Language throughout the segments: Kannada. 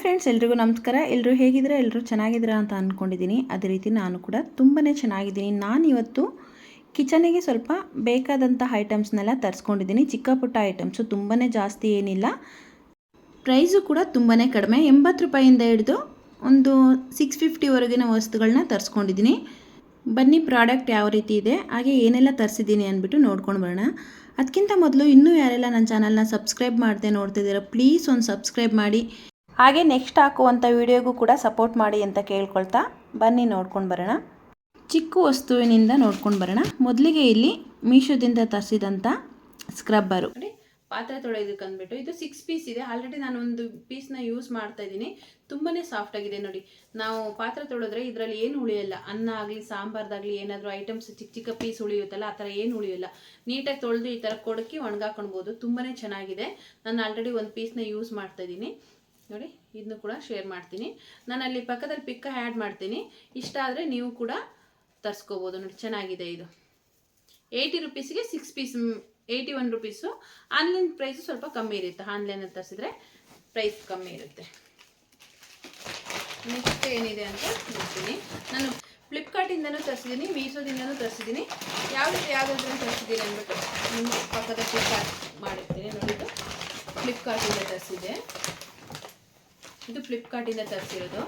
ಫ್ರೆಂಡ್ಸ್ ಎಲ್ರಿಗೂ ನಮಸ್ಕಾರ. ಎಲ್ಲರೂ ಹೇಗಿದ್ರೆ ಎಲ್ಲರೂ ಚೆನ್ನಾಗಿದ್ದೀರಾ ಅಂತ ಅಂದ್ಕೊಂಡಿದ್ದೀನಿ ಅದೇ ರೀತಿ ನಾನು ಕೂಡ ತುಂಬಾ ಚೆನ್ನಾಗಿದ್ದೀನಿ. ನಾನು ಇವತ್ತು ಕಿಚನಿಗೆ ಸ್ವಲ್ಪ ಬೇಕಾದಂಥ ಐಟಮ್ಸ್ನೆಲ್ಲ ತರಿಸ್ಕೊಂಡಿದ್ದೀನಿ. ಚಿಕ್ಕ ಪುಟ್ಟ ಐಟಮ್ಸು ತುಂಬಾ ಜಾಸ್ತಿ ಏನಿಲ್ಲ. ಪ್ರೈಸು ಕೂಡ ತುಂಬಾ ಕಡಿಮೆ. ಎಂಬತ್ತು ರೂಪಾಯಿಂದ ಹಿಡಿದು ಒಂದು ಸಿಕ್ಸ್ ಫಿಫ್ಟಿವರೆಗಿನ ವಸ್ತುಗಳನ್ನ ತರಿಸ್ಕೊಂಡಿದ್ದೀನಿ. ಬನ್ನಿ, ಪ್ರಾಡಕ್ಟ್ ಯಾವ ರೀತಿ ಇದೆ, ಹಾಗೆ ಏನೆಲ್ಲ ತರಿಸಿದ್ದೀನಿ ಅಂದ್ಬಿಟ್ಟು ನೋಡ್ಕೊಂಡು ಬರೋಣ. ಅದಕ್ಕಿಂತ ಮೊದಲು ಇನ್ನೂ ಯಾರೆಲ್ಲ ನನ್ನ ಚಾನಲ್ನ ಸಬ್ಸ್ಕ್ರೈಬ್ ಮಾಡದೆ ನೋಡ್ತಿದ್ದೀರಾ, ಪ್ಲೀಸ್ ಒಂದು ಸಬ್ಸ್ಕ್ರೈಬ್ ಮಾಡಿ. ಹಾಗೆ ನೆಕ್ಸ್ಟ್ ಹಾಕುವಂಥ ವಿಡಿಯೋಗೂ ಕೂಡ ಸಪೋರ್ಟ್ ಮಾಡಿ ಅಂತ ಕೇಳ್ಕೊಳ್ತಾ ಬನ್ನಿ ನೋಡ್ಕೊಂಡು ಬರೋಣ. ಚಿಕ್ಕ ವಸ್ತುವಿನಿಂದ ನೋಡ್ಕೊಂಡು ಬರೋಣ. ಮೊದಲಿಗೆ ಇಲ್ಲಿ ಮೀಶೋದಿಂದ ತರಿಸಿದಂಥ ಸ್ಕ್ರಬ್ಬರು ಪಾತ್ರೆ ತೊಳೆಯೋದಕ್ಕೆ ಅಂದ್ಬಿಟ್ಟು ಇದು ಸಿಕ್ಸ್ ಪೀಸ್ ಇದೆ. ಆಲ್ರೆಡಿ ನಾನು ಒಂದು ಪೀಸ್ನ ಯೂಸ್ ಮಾಡ್ತಾ ಇದ್ದೀನಿ. ತುಂಬಾ ಸಾಫ್ಟ್ ಆಗಿದೆ ನೋಡಿ. ನಾವು ಪಾತ್ರೆ ತೊಳೆದ್ರೆ ಇದರಲ್ಲಿ ಏನು ಉಳಿಯಲ್ಲ. ಅನ್ನ ಆಗಲಿ, ಸಾಂಬಾರ್ದಾಗಲಿ, ಏನಾದರೂ ಐಟಮ್ಸ್ ಚಿಕ್ಕ ಚಿಕ್ಕ ಪೀಸ್ ಉಳಿಯುತ್ತಲ್ಲ, ಆ ಥರ ಏನು ಉಳಿಯಲ್ಲ. ನೀಟಾಗಿ ತೊಳೆದು ಈ ಥರ ಕೊಡಕ್ಕೆ ಒಣಗಾಕೊಳ್ಬೋದು ತುಂಬಾ ಚೆನ್ನಾಗಿದೆ. ನಾನು ಆಲ್ರೆಡಿ ಒಂದು ಪೀಸ್ನ ಯೂಸ್ ಮಾಡ್ತಾ ಇದ್ದೀನಿ. ನೋಡಿ ಇದನ್ನು ಕೂಡ ಶೇರ್ ಮಾಡ್ತೀನಿ. ನಾನು ಅಲ್ಲಿ ಪಕ್ಕದಲ್ಲಿ ಪಿಕ್ಕ ಆ್ಯಡ್ ಮಾಡ್ತೀನಿ. ಇಷ್ಟ ಆದರೆ ನೀವು ಕೂಡ ತರಿಸ್ಕೋಬೋದು. ನೋಡಿ, ಚೆನ್ನಾಗಿದೆ ಇದು. Eighty ರುಪೀಸ್ಗೆ six piece eighty one rupees online price ಸ್ವಲ್ಪ ಕಮ್ಮಿ ಇರುತ್ತೆ. ಆನ್ಲೈನಲ್ಲಿ ತರಿಸಿದ್ರೆ ಪ್ರೈಸ್ ಕಮ್ಮಿ ಇರುತ್ತೆ. ನೆಕ್ಸ್ಟ್ ಏನಿದೆ ಅಂತ ನೋಡ್ತೀನಿ. ನಾನು ಫ್ಲಿಪ್ಕಾರ್ಟಿಂದನೂ ತರಿಸಿದ್ದೀನಿ ಮೀಶೋದಿಂದನೂ ತರಿಸಿದ್ದೀನಿ. ಯಾವ ರೀತಿ ಯಾವುದಾದ್ರೂ ತರಿಸಿದ್ದೀನಿ ಅಂದ್ಬಿಟ್ಟು ನಿಮ್ಮ ಪಕ್ಕದ ಫ್ಲಿಪ್ಕಾರ್ಟ್ ಮಾಡಿರ್ತೀನಿ. ನೋಡಿದ್ದು ಫ್ಲಿಪ್ಕಾರ್ಟಿಂದ ತರಿಸಿದೆ ಇದು ಫ್ಲಿಪ್ಕಾರ್ಟಿಂದ ತರಿಸಿರೋದು.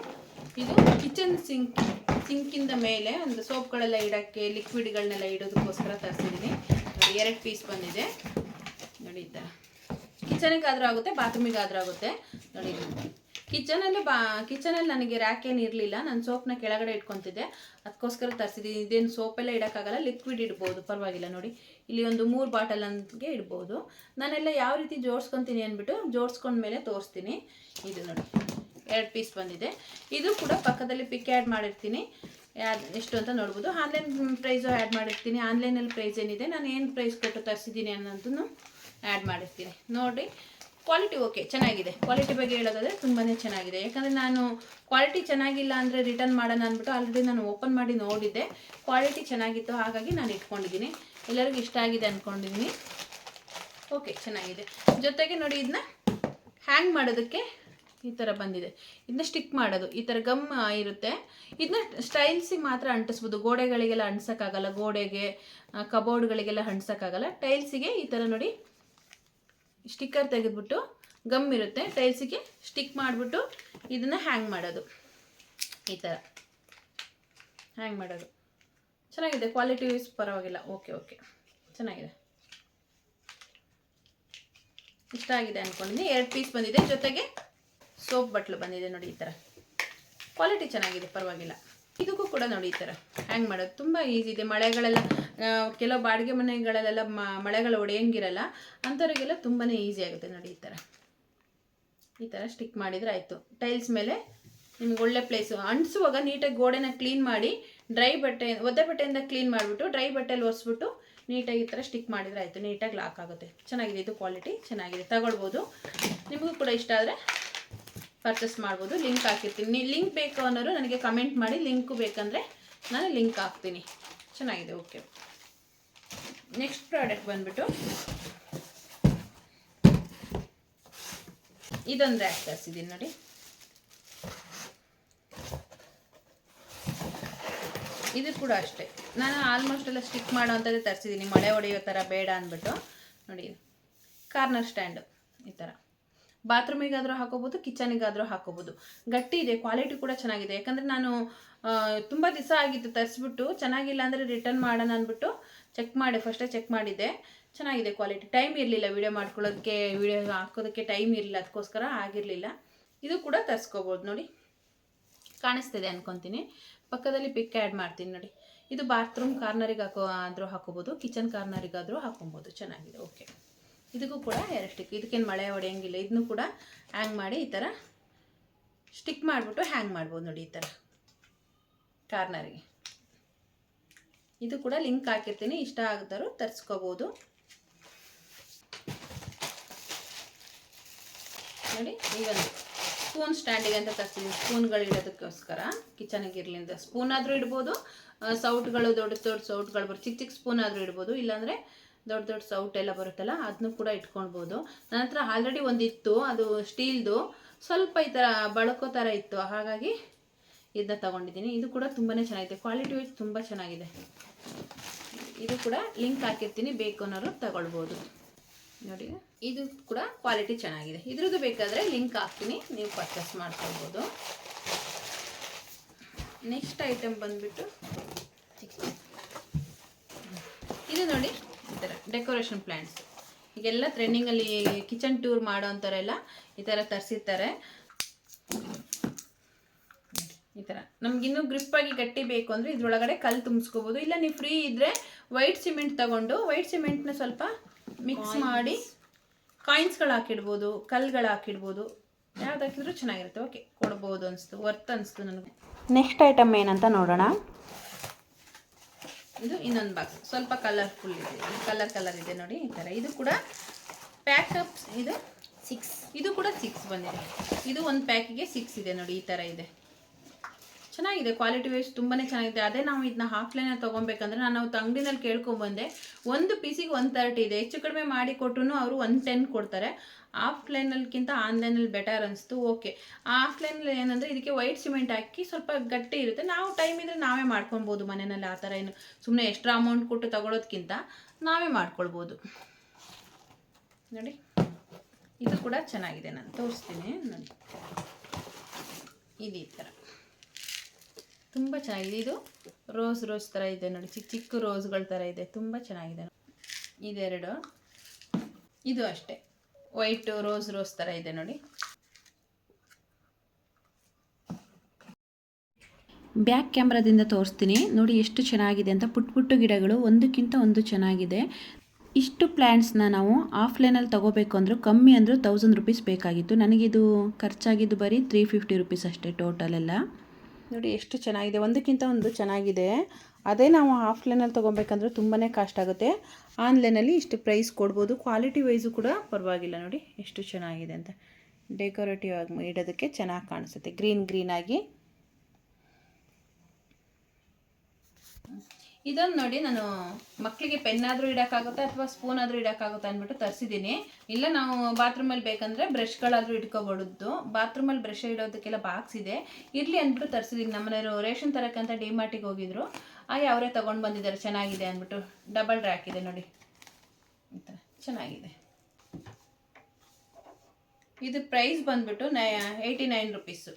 ಇದು ಕಿಚನ್ ಸಿಂಕ್ ಸಿಂಕಿಂದ ಮೇಲೆ ಒಂದು ಸೋಪ್ಗಳೆಲ್ಲ ಇಡೋಕ್ಕೆ ಲಿಕ್ವಿಡ್ಗಳನ್ನೆಲ್ಲ ಇಡೋದಕ್ಕೋಸ್ಕರ ತರಿಸಿದ್ದೀನಿ. ನೋಡಿ, ಎರಡು ಪೀಸ್ ಬಂದಿದೆ. ನೋಡಿ ಈ ಥರ ಕಿಚನಿಗಾದರೂ ಆಗುತ್ತೆ ಬಾತ್ರೂಮಿಗಾದರೂ ಆಗುತ್ತೆ. ನೋಡಿ ಕಿಚನಲ್ಲಿ ಬಾ ಕಿಚನಲ್ಲಿ ನನಗೆ ರ್ಯಾಕ್ ಏನು ಇರಲಿಲ್ಲ. ನಾನು ಸೋಪ್ನ ಕೆಳಗಡೆ ಇಟ್ಕೊತಿದ್ದೆ. ಅದಕ್ಕೋಸ್ಕರ ತರಿಸಿದ್ದೀನಿ. ಇದೇನು ಸೋಪೆಲ್ಲ ಇಡೋಕ್ಕಾಗಲ್ಲ ಲಿಕ್ವಿಡ್ ಇಡ್ಬೋದು. ಪರವಾಗಿಲ್ಲ, ನೋಡಿ. ಇಲ್ಲಿ ಒಂದು ಮೂರು ಬಾಟಲ್ ಅಂಗೆ ಇಡ್ಬೋದು. ನಾನೆಲ್ಲ ಯಾವ ರೀತಿ ಜೋಡಿಸ್ಕೊತೀನಿ ಅಂದ್ಬಿಟ್ಟು ಜೋಡಿಸ್ಕೊಂಡ್ಮೇಲೆ ತೋರಿಸ್ತೀನಿ. ಇದು ನೋಡಿ. ಎರಡು ಪೀಸ್ ಬಂದಿದೆ. ಇದು ಕೂಡ ಪಕ್ಕದಲ್ಲಿ ಪಿಕ್ ಆ್ಯಡ್ ಮಾಡಿರ್ತೀನಿ. ಎಷ್ಟು ಅಂತ ನೋಡ್ಬೋದು. ಆನ್ಲೈನ್ ಪ್ರೈಸು ಆ್ಯಡ್ ಮಾಡಿರ್ತೀನಿ. ಆನ್ಲೈನಲ್ಲಿ ಪ್ರೈಸ್ ಏನಿದೆ? ನಾನು ಏನು ಪ್ರೈಸ್ ಕೊಟ್ಟು ತರಿಸಿದ್ದೀನಿ ಅನ್ನೋದನ್ನು ಆ್ಯಡ್ ಮಾಡಿರ್ತೀನಿ. ನೋಡಿ ಕ್ವಾಲಿಟಿ ಓಕೆ ಚೆನ್ನಾಗಿದೆ. ಕ್ವಾಲಿಟಿ ಬಗ್ಗೆ ಹೇಳೋದಾದರೆ ತುಂಬಾ ಚೆನ್ನಾಗಿದೆ. ಯಾಕಂದರೆ ನಾನು ಕ್ವಾಲಿಟಿ ಚೆನ್ನಾಗಿಲ್ಲ ಅಂದರೆ ರಿಟರ್ನ್ ಮಾಡೋಣ ಅಂದ್ಬಿಟ್ಟು ಆಲ್ರೆಡಿ ನಾನು ಓಪನ್ ಮಾಡಿ ನೋಡಿದ್ದೆ. ಕ್ವಾಲಿಟಿ ಚೆನ್ನಾಗಿತ್ತು, ಹಾಗಾಗಿ ನಾನು ಇಟ್ಕೊಂಡಿದ್ದೀನಿ. ಎಲ್ಲರಿಗೂ ಇಷ್ಟ ಆಗಿದೆ ಅಂದ್ಕೊಂಡಿದ್ದೀನಿ ಓಕೆ ಚೆನ್ನಾಗಿದೆ. ಜೊತೆಗೆ ನೋಡಿ, ಇದನ್ನ ಹ್ಯಾಂಗ್ ಮಾಡೋದಕ್ಕೆ ಈ ಥರ ಬಂದಿದೆ. ಇದನ್ನ ಸ್ಟಿಕ್ ಮಾಡೋದು. ಈ ಥರ ಗಮ್ ಇರುತ್ತೆ. ಇದನ್ನ ಸ್ಟೈಲ್ಸಿಗೆ ಮಾತ್ರ ಅಂಟಿಸ್ಬೋದು. ಗೋಡೆಗಳಿಗೆಲ್ಲ ಅಂಟಿಸೋಕ್ಕಾಗಲ್ಲ. ಗೋಡೆಗೆ ಕಬೋರ್ಡ್ಗಳಿಗೆಲ್ಲ ಅಂಟಿಸೋಕ್ಕಾಗಲ್ಲ. ಟೈಲ್ಸಿಗೆ ಈ ಥರ ನೋಡಿ ಸ್ಟಿಕ್ಕರ್ ತೆಗೆದ್ಬಿಟ್ಟು ಗಮ್ ಇರುತ್ತೆ. ಟೈಲ್ಸಿಗೆ ಸ್ಟಿಕ್ ಮಾಡಿಬಿಟ್ಟು ಇದನ್ನು ಹ್ಯಾಂಗ್ ಮಾಡೋದು. ಈ ಥರ ಹ್ಯಾಂಗ್ ಮಾಡೋದು. ಚೆನ್ನಾಗಿದೆ. ಕ್ವಾಲಿಟಿ ವೈಸ್ ಪರವಾಗಿಲ್ಲ. ಓಕೆ ಓಕೆ ಚೆನ್ನಾಗಿದೆ. ಇಷ್ಟ ಆಗಿದೆ ಅಂದ್ಕೊಂಡಿದ್ದೀನಿ ಎರಡು ಪೀಸ್ ಬಂದಿದೆ. ಜೊತೆಗೆ ಸೋಪ್ ಬಟ್ಲು ಬಂದಿದೆ ನೋಡಿ ಈ ಥರ. ಕ್ವಾಲಿಟಿ ಚೆನ್ನಾಗಿದೆ, ಪರವಾಗಿಲ್ಲ. ಇದಕ್ಕೂ ಕೂಡ ನೋಡಿ ಈ ಥರ. ಹ್ಯಾಂಗ್ ಮಾಡೋದು ತುಂಬ ಈಸಿ ಇದೆ. ಮಳೆಗಳೆಲ್ಲ ಕೆಲವು ಬಾಡಿಗೆ ಮನೆಗಳಲ್ಲೆಲ್ಲ ಮಳೆಗಳು ಒಡೆಯಂಗಿರಲ್ಲ, ಅಂಥವ್ರಿಗೆಲ್ಲ ತುಂಬಾ ಈಸಿ ಆಗುತ್ತೆ ನೋಡಿ ಈ ಥರ. ಈ ಥರ ಸ್ಟಿಕ್ ಮಾಡಿದರೆ ಆಯಿತು. ಟೈಲ್ಸ್ ಮೇಲೆ ನಿಮ್ಗೆ ಒಳ್ಳೆ ಪ್ಲೇಸು ಅಂಟಿಸುವಾಗ ನೀಟಾಗಿ ಗೋಡೆನ ಕ್ಲೀನ್ ಮಾಡಿ ಡ್ರೈ ಬಟ್ಟೆ, ಒದ್ದೆ ಬಟ್ಟೆಯಿಂದ ಕ್ಲೀನ್ ಮಾಡಿಬಿಟ್ಟು ಡ್ರೈ ಬಟ್ಟೆಲಿ ಒರೆಸ್ಬಿಟ್ಟು ನೀಟಾಗಿ ಈ ಥರ ಸ್ಟಿಕ್ ಮಾಡಿದರೆ ಆಯಿತು. ನೀಟಾಗಿ ಲಾಕ್ ಆಗುತ್ತೆ. ಚೆನ್ನಾಗಿದೆ, ಇದು ಕ್ವಾಲಿಟಿ ಚೆನ್ನಾಗಿದೆ. ತಗೊಳ್ಬೋದು. ನಿಮಗೂ ಕೂಡ ಇಷ್ಟ ಆದರೆ ಪರ್ಚೇಸ್ ಮಾಡ್ಬೋದು ಲಿಂಕ್ ಹಾಕಿರ್ತೀನಿ. ಲಿಂಕ್ ಬೇಕು ಅನ್ನೋರು ನನಗೆ ಕಮೆಂಟ್ ಮಾಡಿ ಲಿಂಕು ಬೇಕಂದರೆ ನಾನು ಲಿಂಕ್ ಹಾಕ್ತೀನಿ. ಚೆನ್ನಾಗಿದೆ ಓಕೆ ನೆಕ್ಸ್ಟ್ ಪ್ರಾಡಕ್ಟ್ ಬಂದ್ಬಿಟ್ಟು ಇದೊಂದು ರ್ಯಾಕ್ ತರಿಸಿದ್ದೀನಿ ನೋಡಿ. ಇದು ಕೂಡ ಅಷ್ಟೇ. ನಾನು ಆಲ್ಮೋಸ್ಟ್ ಎಲ್ಲ ಸ್ಟಿಕ್ ಮಾಡೋ ಅಂಥದ್ದೇ ತರಿಸಿದ್ದೀನಿ ಮಳೆ ಹೊಡೆಯೋ ಥರ ಬೇಡ ಅಂದ್ಬಿಟ್ಟು. ನೋಡಿ ಕಾರ್ನರ್ ಸ್ಟ್ಯಾಂಡು ಈ ಥರ ಬಾತ್ರೂಮಿಗಾದರೂ ಹಾಕೋಬೋದು, ಕಿಚನಿಗಾದರೂ ಹಾಕೋಬೋದು. ಗಟ್ಟಿ ಇದೆ, ಕ್ವಾಲಿಟಿ ಕೂಡ ಚೆನ್ನಾಗಿದೆ. ಯಾಕಂದರೆ ನಾನು ತುಂಬ ದಿವಸ ಆಗಿತ್ತು ತರಿಸ್ಬಿಟ್ಟು, ಚೆನ್ನಾಗಿಲ್ಲ ಅಂದರೆ ರಿಟರ್ನ್ ಮಾಡೋಣ ಅಂದ್ಬಿಟ್ಟು ಚೆಕ್ ಮಾಡಿ ಫಸ್ಟೇ ಚೆಕ್ ಮಾಡಿದ್ದೆ. ಚೆನ್ನಾಗಿದೆ ಕ್ವಾಲಿಟಿ ಟೈಮ್ ಇರಲಿಲ್ಲ ವಿಡಿಯೋ ಮಾಡ್ಕೊಳ್ಳೋದಕ್ಕೆ ವಿಡಿಯೋ ಹಾಕೋದಕ್ಕೆ ಟೈಮ್ ಇರಲಿಲ್ಲ, ಅದಕ್ಕೋಸ್ಕರ ಆಗಿರಲಿಲ್ಲ. ಇದು ಕೂಡ ತರಿಸ್ಕೋಬೋದು, ನೋಡಿ. ಕಾಣಿಸ್ತಿದೆ ಅನ್ಕೊತೀನಿ. ಪಕ್ಕದಲ್ಲಿ ಪಿಕ್ ಆ್ಯಡ್ ಮಾಡ್ತೀನಿ, ನೋಡಿ. ಇದು ಬಾತ್ರೂಮ್ ಕಾರ್ನರಿಗೆ ಹಾಕೋ, ಆದರೂ ಹಾಕೋಬೋದು ಕಿಚನ್ ಕಾರ್ನರಿಗಾದರೂ ಹಾಕೊಬೋದು. ಚೆನ್ನಾಗಿದೆ ಓಕೆ ಇದಕ್ಕೂ ಕೂಡ ಎರಡು ಸ್ಟಿಕ್ ಇದಕ್ಕೇನು ಮಳೆ ಹೊಡೆಯಂಗಿಲ್ಲ ಇದನ್ನು ಕೂಡ ಹ್ಯಾಂಗ್ ಮಾಡಿ ಈ ಥರ ಸ್ಟಿಕ್ ಮಾಡಿಬಿಟ್ಟು ಹ್ಯಾಂಗ್ ಮಾಡ್ಬೋದು ನೋಡಿ ಈ ಥರ ಕಾರ್ನರಿಗೆ ಇದು ಕೂಡ ಲಿಂಕ್ ಹಾಕಿರ್ತೀನಿ. ಇಷ್ಟ ಆಗದರು ತರಿಸ್ಕೋಬೋದು. ನೋಡಿ, ಈಗ ಸ್ಪೂನ್ ಸ್ಟ್ಯಾಂಡಿಗೆ ಅಂತ ತರಿಸಿದ್ದೀನಿ ಸ್ಪೂನ್ಗಳು ಇಡೋದಕ್ಕೋಸ್ಕರ ಕಿಚನಿಗೆ ಇರಲಿಂದ. ಸ್ಪೂನ್ ಆದರೂ ಇಡ್ಬೋದು. ಸೌಟ್ಗಳು ದೊಡ್ಡ ದೊಡ್ಡ ಸೌಟ್ಗಳು ಬರುತ್ತೆ ಚಿಕ್ಕ ಚಿಕ್ಕ ಸ್ಪೂನ್ ಆದರೂ ಇಡ್ಬೋದು. ಇಲ್ಲಾಂದರೆ ದೊಡ್ಡ ದೊಡ್ಡ ಸೌಟ್ ಎಲ್ಲ ಬರುತ್ತಲ್ಲ ಅದನ್ನು ಕೂಡ ಇಟ್ಕೊಳ್ಬೋದು. ನನ್ನ ಹತ್ರ ಆಲ್ರೆಡಿ ಒಂದಿತ್ತು, ಅದು ಸ್ಟೀಲ್ದು. ಸ್ವಲ್ಪ ಈ ಥರ ಬಳಕೋ ಥರ ಇತ್ತು, ಹಾಗಾಗಿ ಇದನ್ನ ತಗೊಂಡಿದ್ದೀನಿ. ಇದು ಕೂಡ ತುಂಬಾ ಚೆನ್ನಾಗಿದೆ. ಕ್ವಾಲಿಟಿ ವೈಸ್ ತುಂಬ ಚೆನ್ನಾಗಿದೆ. ಇದು ಕೂಡ ಲಿಂಕ್ ಹಾಕಿರ್ತೀನಿ, ಬೇಕು ಅನ್ನೋರು ತಗೊಳ್ಬೋದು. ನೋಡಿ, ಇದು ಕೂಡ ಕ್ವಾಲಿಟಿ ಚೆನ್ನಾಗಿದೆ. ಇದ್ರದ್ದು ಬೇಕಾದರೆ ಲಿಂಕ್ ಹಾಕ್ತೀನಿ, ನೀವು ಪರ್ಚೇಸ್ ಮಾಡ್ಕೊಳ್ಬೋದು. ನೆಕ್ಸ್ಟ್ ಐಟಮ್ ಬಂದ್ಬಿಟ್ಟು, ಇದು ನೋಡಿ. ಥರ ಡೆಕೋರೇಷನ್ ಪ್ಲ್ಯಾಂಟ್ಸ್ ಈಗೆಲ್ಲ ಟ್ರೆಂಡಿಂಗಲ್ಲಿ ಕಿಚನ್ ಟೂರ್ ಮಾಡೋ ಅಂಥವರೆಲ್ಲ ಈ ಥರ ತರಿಸಿರ್ತಾರೆ. ಈ ಥರ ನಮಗಿನ್ನೂ ಗ್ರಿಪ್ಪಾಗಿ ಗಟ್ಟಿ ಬೇಕು ಅಂದರೆ ಇದ್ರೊಳಗಡೆ ಕಲ್ಲು ತುಂಬಿಸ್ಕೋಬೋದು. ಇಲ್ಲ ನೀವು ಫ್ರೀ ಇದ್ದರೆ ವೈಟ್ ಸಿಮೆಂಟ್ ತಗೊಂಡು ವೈಟ್ ಸಿಮೆಂಟ್ನ ಸ್ವಲ್ಪ ಮಿಕ್ಸ್ ಮಾಡಿ ಕಾಯಿನ್ಸ್ಗಳು ಹಾಕಿಡ್ಬೋದು ಕಲ್ಲುಗಳು ಹಾಕಿಡ್ಬೋದು. ಯಾವ್ದು ಹಾಕಿದ್ರು ಚೆನ್ನಾಗಿರುತ್ತೆ. ಓಕೆ ಕೊಡ್ಬೋದು ಅನಿಸ್ತು ವರ್ತ್ ಅನಿಸ್ತು ನನಗೆ. ನೆಕ್ಸ್ಟ್ ಐಟಮ್ ಏನಂತ ನೋಡೋಣ. ಇದು ಇನ್ನೊಂದು ಬಾಕ್ಸ್ ಸ್ವಲ್ಪ ಕಲರ್ಫುಲ್ ಇದೆ. ಕಲರ್ ಕಲರ್ ಇದೆ ನೋಡಿ ಈ ಥರ ಇದು ಕೂಡ ಪ್ಯಾಕಪ್ ಇದು? ಸಿಕ್ಸ್ ಇದು ಕೂಡ ಸಿಕ್ಸ್ ಬಂದಿದೆ. ಇದು ಒಂದು ಪ್ಯಾಕಿಗೆ ಸಿಕ್ಸ್ ಇದೆ ನೋಡಿ ಈ ಥರ ಇದೆ. ಚೆನ್ನಾಗಿದೆ ಕ್ವಾಲಿಟಿ ವೈಸ್ ತುಂಬಾ ಚೆನ್ನಾಗಿದೆ. ಅದೇ ನಾವು ಇದನ್ನ ಆಫ್ಲೈನಲ್ಲಿ ತೊಗೊಬೇಕಂದ್ರೆ ನಾನು ಅವತ್ತು ಅಂಗಡಿನಲ್ಲಿ ಕೇಳ್ಕೊಂಬಂದೆ, ಒಂದು ಪೀಸಿಗೆ ಒನ್ ತರ್ಟಿ ಇದೆ. ಹೆಚ್ಚು ಕಡಿಮೆ ಮಾಡಿ ಕೊಟ್ಟರು ಅವರು ಒನ್ ಟೆನ್ ಕೊಡ್ತಾರೆ. ಆಫ್ಲೈನಲ್ಲಿಗಿಂತ ಆನ್ಲೈನಲ್ಲಿ ಬೆಟರ್ ಅನಿಸ್ತು ಓಕೆ ಆಫ್ಲೈನಲ್ಲಿ ಏನಂದರೆ ಇದಕ್ಕೆ ವೈಟ್ ಸಿಮೆಂಟ್ ಹಾಕಿ ಸ್ವಲ್ಪ ಗಟ್ಟಿ ಇರುತ್ತೆ. ನಾವು ಟೈಮ್ ಇದ್ದರೆ ನಾವೇ ಮಾಡ್ಕೊಬೋದು ಮನೆಯಲ್ಲಿ ಆ ಥರ ಏನು. ಸುಮ್ಮನೆ ಎಕ್ಸ್ಟ್ರಾ ಅಮೌಂಟ್ ಕೊಟ್ಟು ತಗೊಳ್ಳೋದಕ್ಕಿಂತ ನಾವೇ ಮಾಡ್ಕೊಳ್ಬೋದು. ನೋಡಿ, ಇದು ಕೂಡ ಚೆನ್ನಾಗಿದೆ. ನಾನು ತೋರಿಸ್ತೀನಿ. ನೋಡಿ. ಇದು ಥರ. ತುಂಬ ಚೆನ್ನಾಗಿದೆ. ಇದು ರೋಸ್ ರೋಸ್ ಥರ ಇದೆ ನೋಡಿ. ಚಿಕ್ಕ ಚಿಕ್ಕ ರೋಸ್ಗಳ ಥರ ಇದೆ. ತುಂಬ ಚೆನ್ನಾಗಿದೆ. ಇದೆರಡು. ಇದು ಅಷ್ಟೇ. ವೈಟ್ ರೋಸ್ ರೋಸ್ ಥರ ಇದೆ ನೋಡಿ. ಬ್ಯಾಕ್ ಕ್ಯಾಮ್ರಾದಿಂದ ತೋರಿಸ್ತೀನಿ. ನೋಡಿ ಎಷ್ಟು ಚೆನ್ನಾಗಿದೆ ಅಂತ. ಪುಟ್ ಪುಟ್ಟು ಗಿಡಗಳು ಒಂದಕ್ಕಿಂತ ಒಂದು ಚೆನ್ನಾಗಿದೆ. ಇಷ್ಟು ಪ್ಲ್ಯಾಂಟ್ಸ್ನ ನಾವು ಆಫ್ಲೈನಲ್ಲಿ ತೊಗೋಬೇಕು ಅಂದರೂ ಕಮ್ಮಿ ಅಂದರೂ ತೌಸಂಡ್ ರುಪೀಸ್ ಬೇಕಾಗಿತ್ತು. ನನಗಿದು ಖರ್ಚಾಗಿದ್ದು ಬರೀ ತ್ರೀ ಫಿಫ್ಟಿ ರುಪೀಸ್ ಅಷ್ಟೇ ಟೋಟಲೆಲ್ಲ ನೋಡಿ, ಎಷ್ಟು ಚೆನ್ನಾಗಿದೆ. ಒಂದಕ್ಕಿಂತ ಒಂದು ಚೆನ್ನಾಗಿದೆ. ಅದೇ ನಾವು ಆಫ್ಲೈನಲ್ಲಿ ತೊಗೊಬೇಕಂದ್ರೆ ತುಂಬಾ ಕಾಸ್ಟ್ ಆಗುತ್ತೆ. ಆನ್ಲೈನಲ್ಲಿ ಇಷ್ಟು ಪ್ರೈಸ್ ಕೊಡ್ಬೋದು. ಕ್ವಾಲಿಟಿ ವೈಸು ಕೂಡ ಪರವಾಗಿಲ್ಲ ನೋಡಿ, ಎಷ್ಟು ಚೆನ್ನಾಗಿದೆ ಅಂತ. ಡೆಕೋರೇಟಿವ್ ಆಗಿ ಇಡೋದಕ್ಕೆ ಚೆನ್ನಾಗಿ ಕಾಣಿಸುತ್ತೆ. ಗ್ರೀನ್ ಗ್ರೀನಾಗಿ ಇದೊಂದು ನೋಡಿ ನಾನು ಮಕ್ಕಳಿಗೆ ಪೆನ್ ಆದರೂ ಇಡೋಕ್ಕಾಗುತ್ತೆ ಅಥವಾ ಸ್ಪೂನ್ ಆದರೂ ಇಡೋಕ್ಕಾಗುತ್ತೆ ಅಂದ್ಬಿಟ್ಟು ತರಿಸಿದ್ದೀನಿ. ಇಲ್ಲ ನಾವು ಬಾತ್ರೂಮಲ್ಲಿ ಬೇಕಂದರೆ ಬ್ರಷ್ಗಳಾದರೂ ಇಟ್ಕೋಬಾರ್ದು. ಬಾತ್ರೂಮಲ್ಲಿ ಬ್ರಷ್ ಇಡೋದಕ್ಕೆಲ್ಲ ಬಾಕ್ಸ್ ಇದೆ. ಇರಲಿ ಅಂದ್ಬಿಟ್ಟು ತರಿಸಿದ್ದೀನಿ ನಮ್ಮನೆಯವರು ರೇಷನ್ ತರಕ್ಕಂತ ಡಿಮಾರ್ಟಿಗೆ ಹೋಗಿದ್ರು. ಹಾಗೆ ಅವರೇ ತೊಗೊಂಡು ಬಂದಿದ್ದಾರೆ, ಚೆನ್ನಾಗಿದೆ ಅಂದ್ಬಿಟ್ಟು ಡಬಲ್ ರ್ಯಾಕ್ ಇದೆ ನೋಡಿ. ಈ ಚೆನ್ನಾಗಿದೆ. ಇದು ಪ್ರೈಸ್ ಬಂದ್ಬಿಟ್ಟು ನೈ eighty nine rupees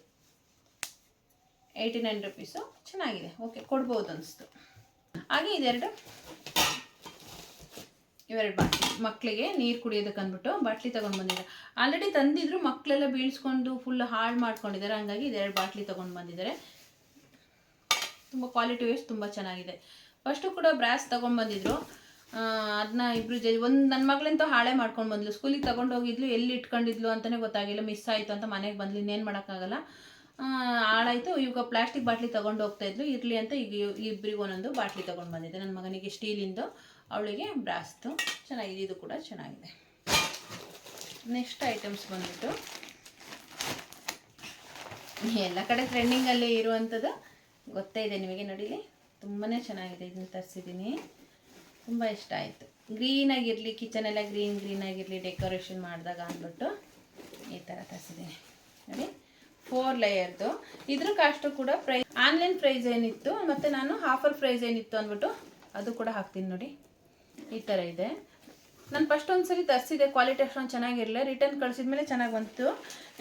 eighty nine rupees ಚೆನ್ನಾಗಿದೆ. ಓಕೆ ಕೊಡ್ಬೋದು ಅನಿಸ್ತು. ಹಾಗೆ ಇದೆರಡು. ಇವೆರಡು ಬಾಟ್ಲಿ ಮಕ್ಕಳಿಗೆ ನೀರು ಕುಡಿಯೋದಕ್ಕೆ ಅಂದ್ಬಿಟ್ಟು ಬಾಟ್ಲಿ ತೊಗೊಂಡು ಬಂದಿದ್ದಾರೆ ಆಲ್ರೆಡಿ ತಂದಿದ್ರು ಮಕ್ಕಳೆಲ್ಲ ಬೀಳ್ಸ್ಕೊಂಡು ಫುಲ್ ಹಾಳು ಮಾಡ್ಕೊಂಡಿದ್ದಾರೆ. ಹಂಗಾಗಿ ಇದೆರಡು ಬಾಟ್ಲಿ ತೊಗೊಂಡು ಬಂದಿದ್ದಾರೆ. ತುಂಬ ಕ್ವಾಲಿಟಿ ವೈಸ್ ತುಂಬ ಚೆನ್ನಾಗಿದೆ. ಫಸ್ಟು ಕೂಡ ಬ್ರಾಸ್ ತೊಗೊಂಡ್ಬಂದಿದ್ರು ಅದನ್ನ ಇಬ್ರು ಜ, ಒಂದು ನನ್ನ ಮಗಳಂತೂ ಹಾಳೆ ಮಾಡ್ಕೊಂಡು ಬಂದ್ಲು. ಸ್ಕೂಲಿಗೆ ತಗೊಂಡೋಗಿದ್ಲು ಎಲ್ಲಿ ಇಟ್ಕೊಂಡಿದ್ಲು ಅಂತಲೇ ಗೊತ್ತಾಗಿಲ್ಲ. ಮಿಸ್ ಆಯಿತು ಅಂತ ಮನೆಗೆ ಬಂದ್ಲು. ಇನ್ನೇನು ಮಾಡೋಕ್ಕಾಗಲ್ಲ. ಹಾಳಾಯ್ತು. ಇವಾಗ ಪ್ಲಾಸ್ಟಿಕ್ ಬಾಟ್ಲಿ ತೊಗೊಂಡು ಹೋಗ್ತಾ ಇದ್ಲು ಇರಲಿ ಅಂತ ಈಗ ಇಬ್ರಿಗೂ ಒಂದೊಂದು ಬಾಟ್ಲಿ ತೊಗೊಂಡು ಬಂದಿದ್ದೆ. ನನ್ನ ಮಗನಿಗೆ ಸ್ಟೀಲಿಂದು ಅವಳಿಗೆ ಬ್ರಾಸ್ತು ಚೆನ್ನಾಗಿದೆ. ಇದು ಕೂಡ ಚೆನ್ನಾಗಿದೆ. ನೆಕ್ಸ್ಟ್ ಐಟಮ್ಸ್ ಬಂದ್ಬಿಟ್ಟು. ಎಲ್ಲ ಕಡೆ ಟ್ರೆಂಡಿಂಗಲ್ಲಿ ಇರುವಂಥದ್ದು ಗೊತ್ತೇ ಇದೆ ನಿಮಗೆ ನೋಡಿಲಿ ತುಂಬಾ ಚೆನ್ನಾಗಿದೆ. ಇದನ್ನ ತರಿಸಿದ್ದೀನಿ. ತುಂಬ ಇಷ್ಟ ಆಯಿತು. ಗ್ರೀನಾಗಿರಲಿ ಕಿಚನ್ ಎಲ್ಲ ಗ್ರೀನ್ ಗ್ರೀನಾಗಿರಲಿ ಡೆಕೋರೇಷನ್ ಮಾಡಿದಾಗ ಅಂದ್ಬಿಟ್ಟು ಈ ಥರ ತರಿಸಿದ್ದೀನಿ. ನೋಡಿ. ಫೋರ್ ಲೇಯರ್ದು ಇದ್ರ ಕಾಸ್ಟು ಕೂಡ ಪ್ರೈಸ್ ಆನ್ಲೈನ್ ಪ್ರೈಸ್ ಏನಿತ್ತು, ಮತ್ತು ನಾನು ಆಫರ್ ಪ್ರೈಸ್ ಏನಿತ್ತು ಅಂದ್ಬಿಟ್ಟು ಅದು ಕೂಡ ಹಾಕ್ತೀನಿ ನೋಡಿ. ಈ ಥರ ಇದೆ. ನಾನು ಫಸ್ಟ್ ಒಂದು ಸರಿ ತರಿಸಿದೆ ಕ್ವಾಲಿಟಿ ಅಷ್ಟೊಂದು ಚೆನ್ನಾಗಿರಲಿಲ್ಲ. ರಿಟರ್ನ್ ಕಳಿಸಿದ್ಮೇಲೆ ಚೆನ್ನಾಗಿ ಬಂತು.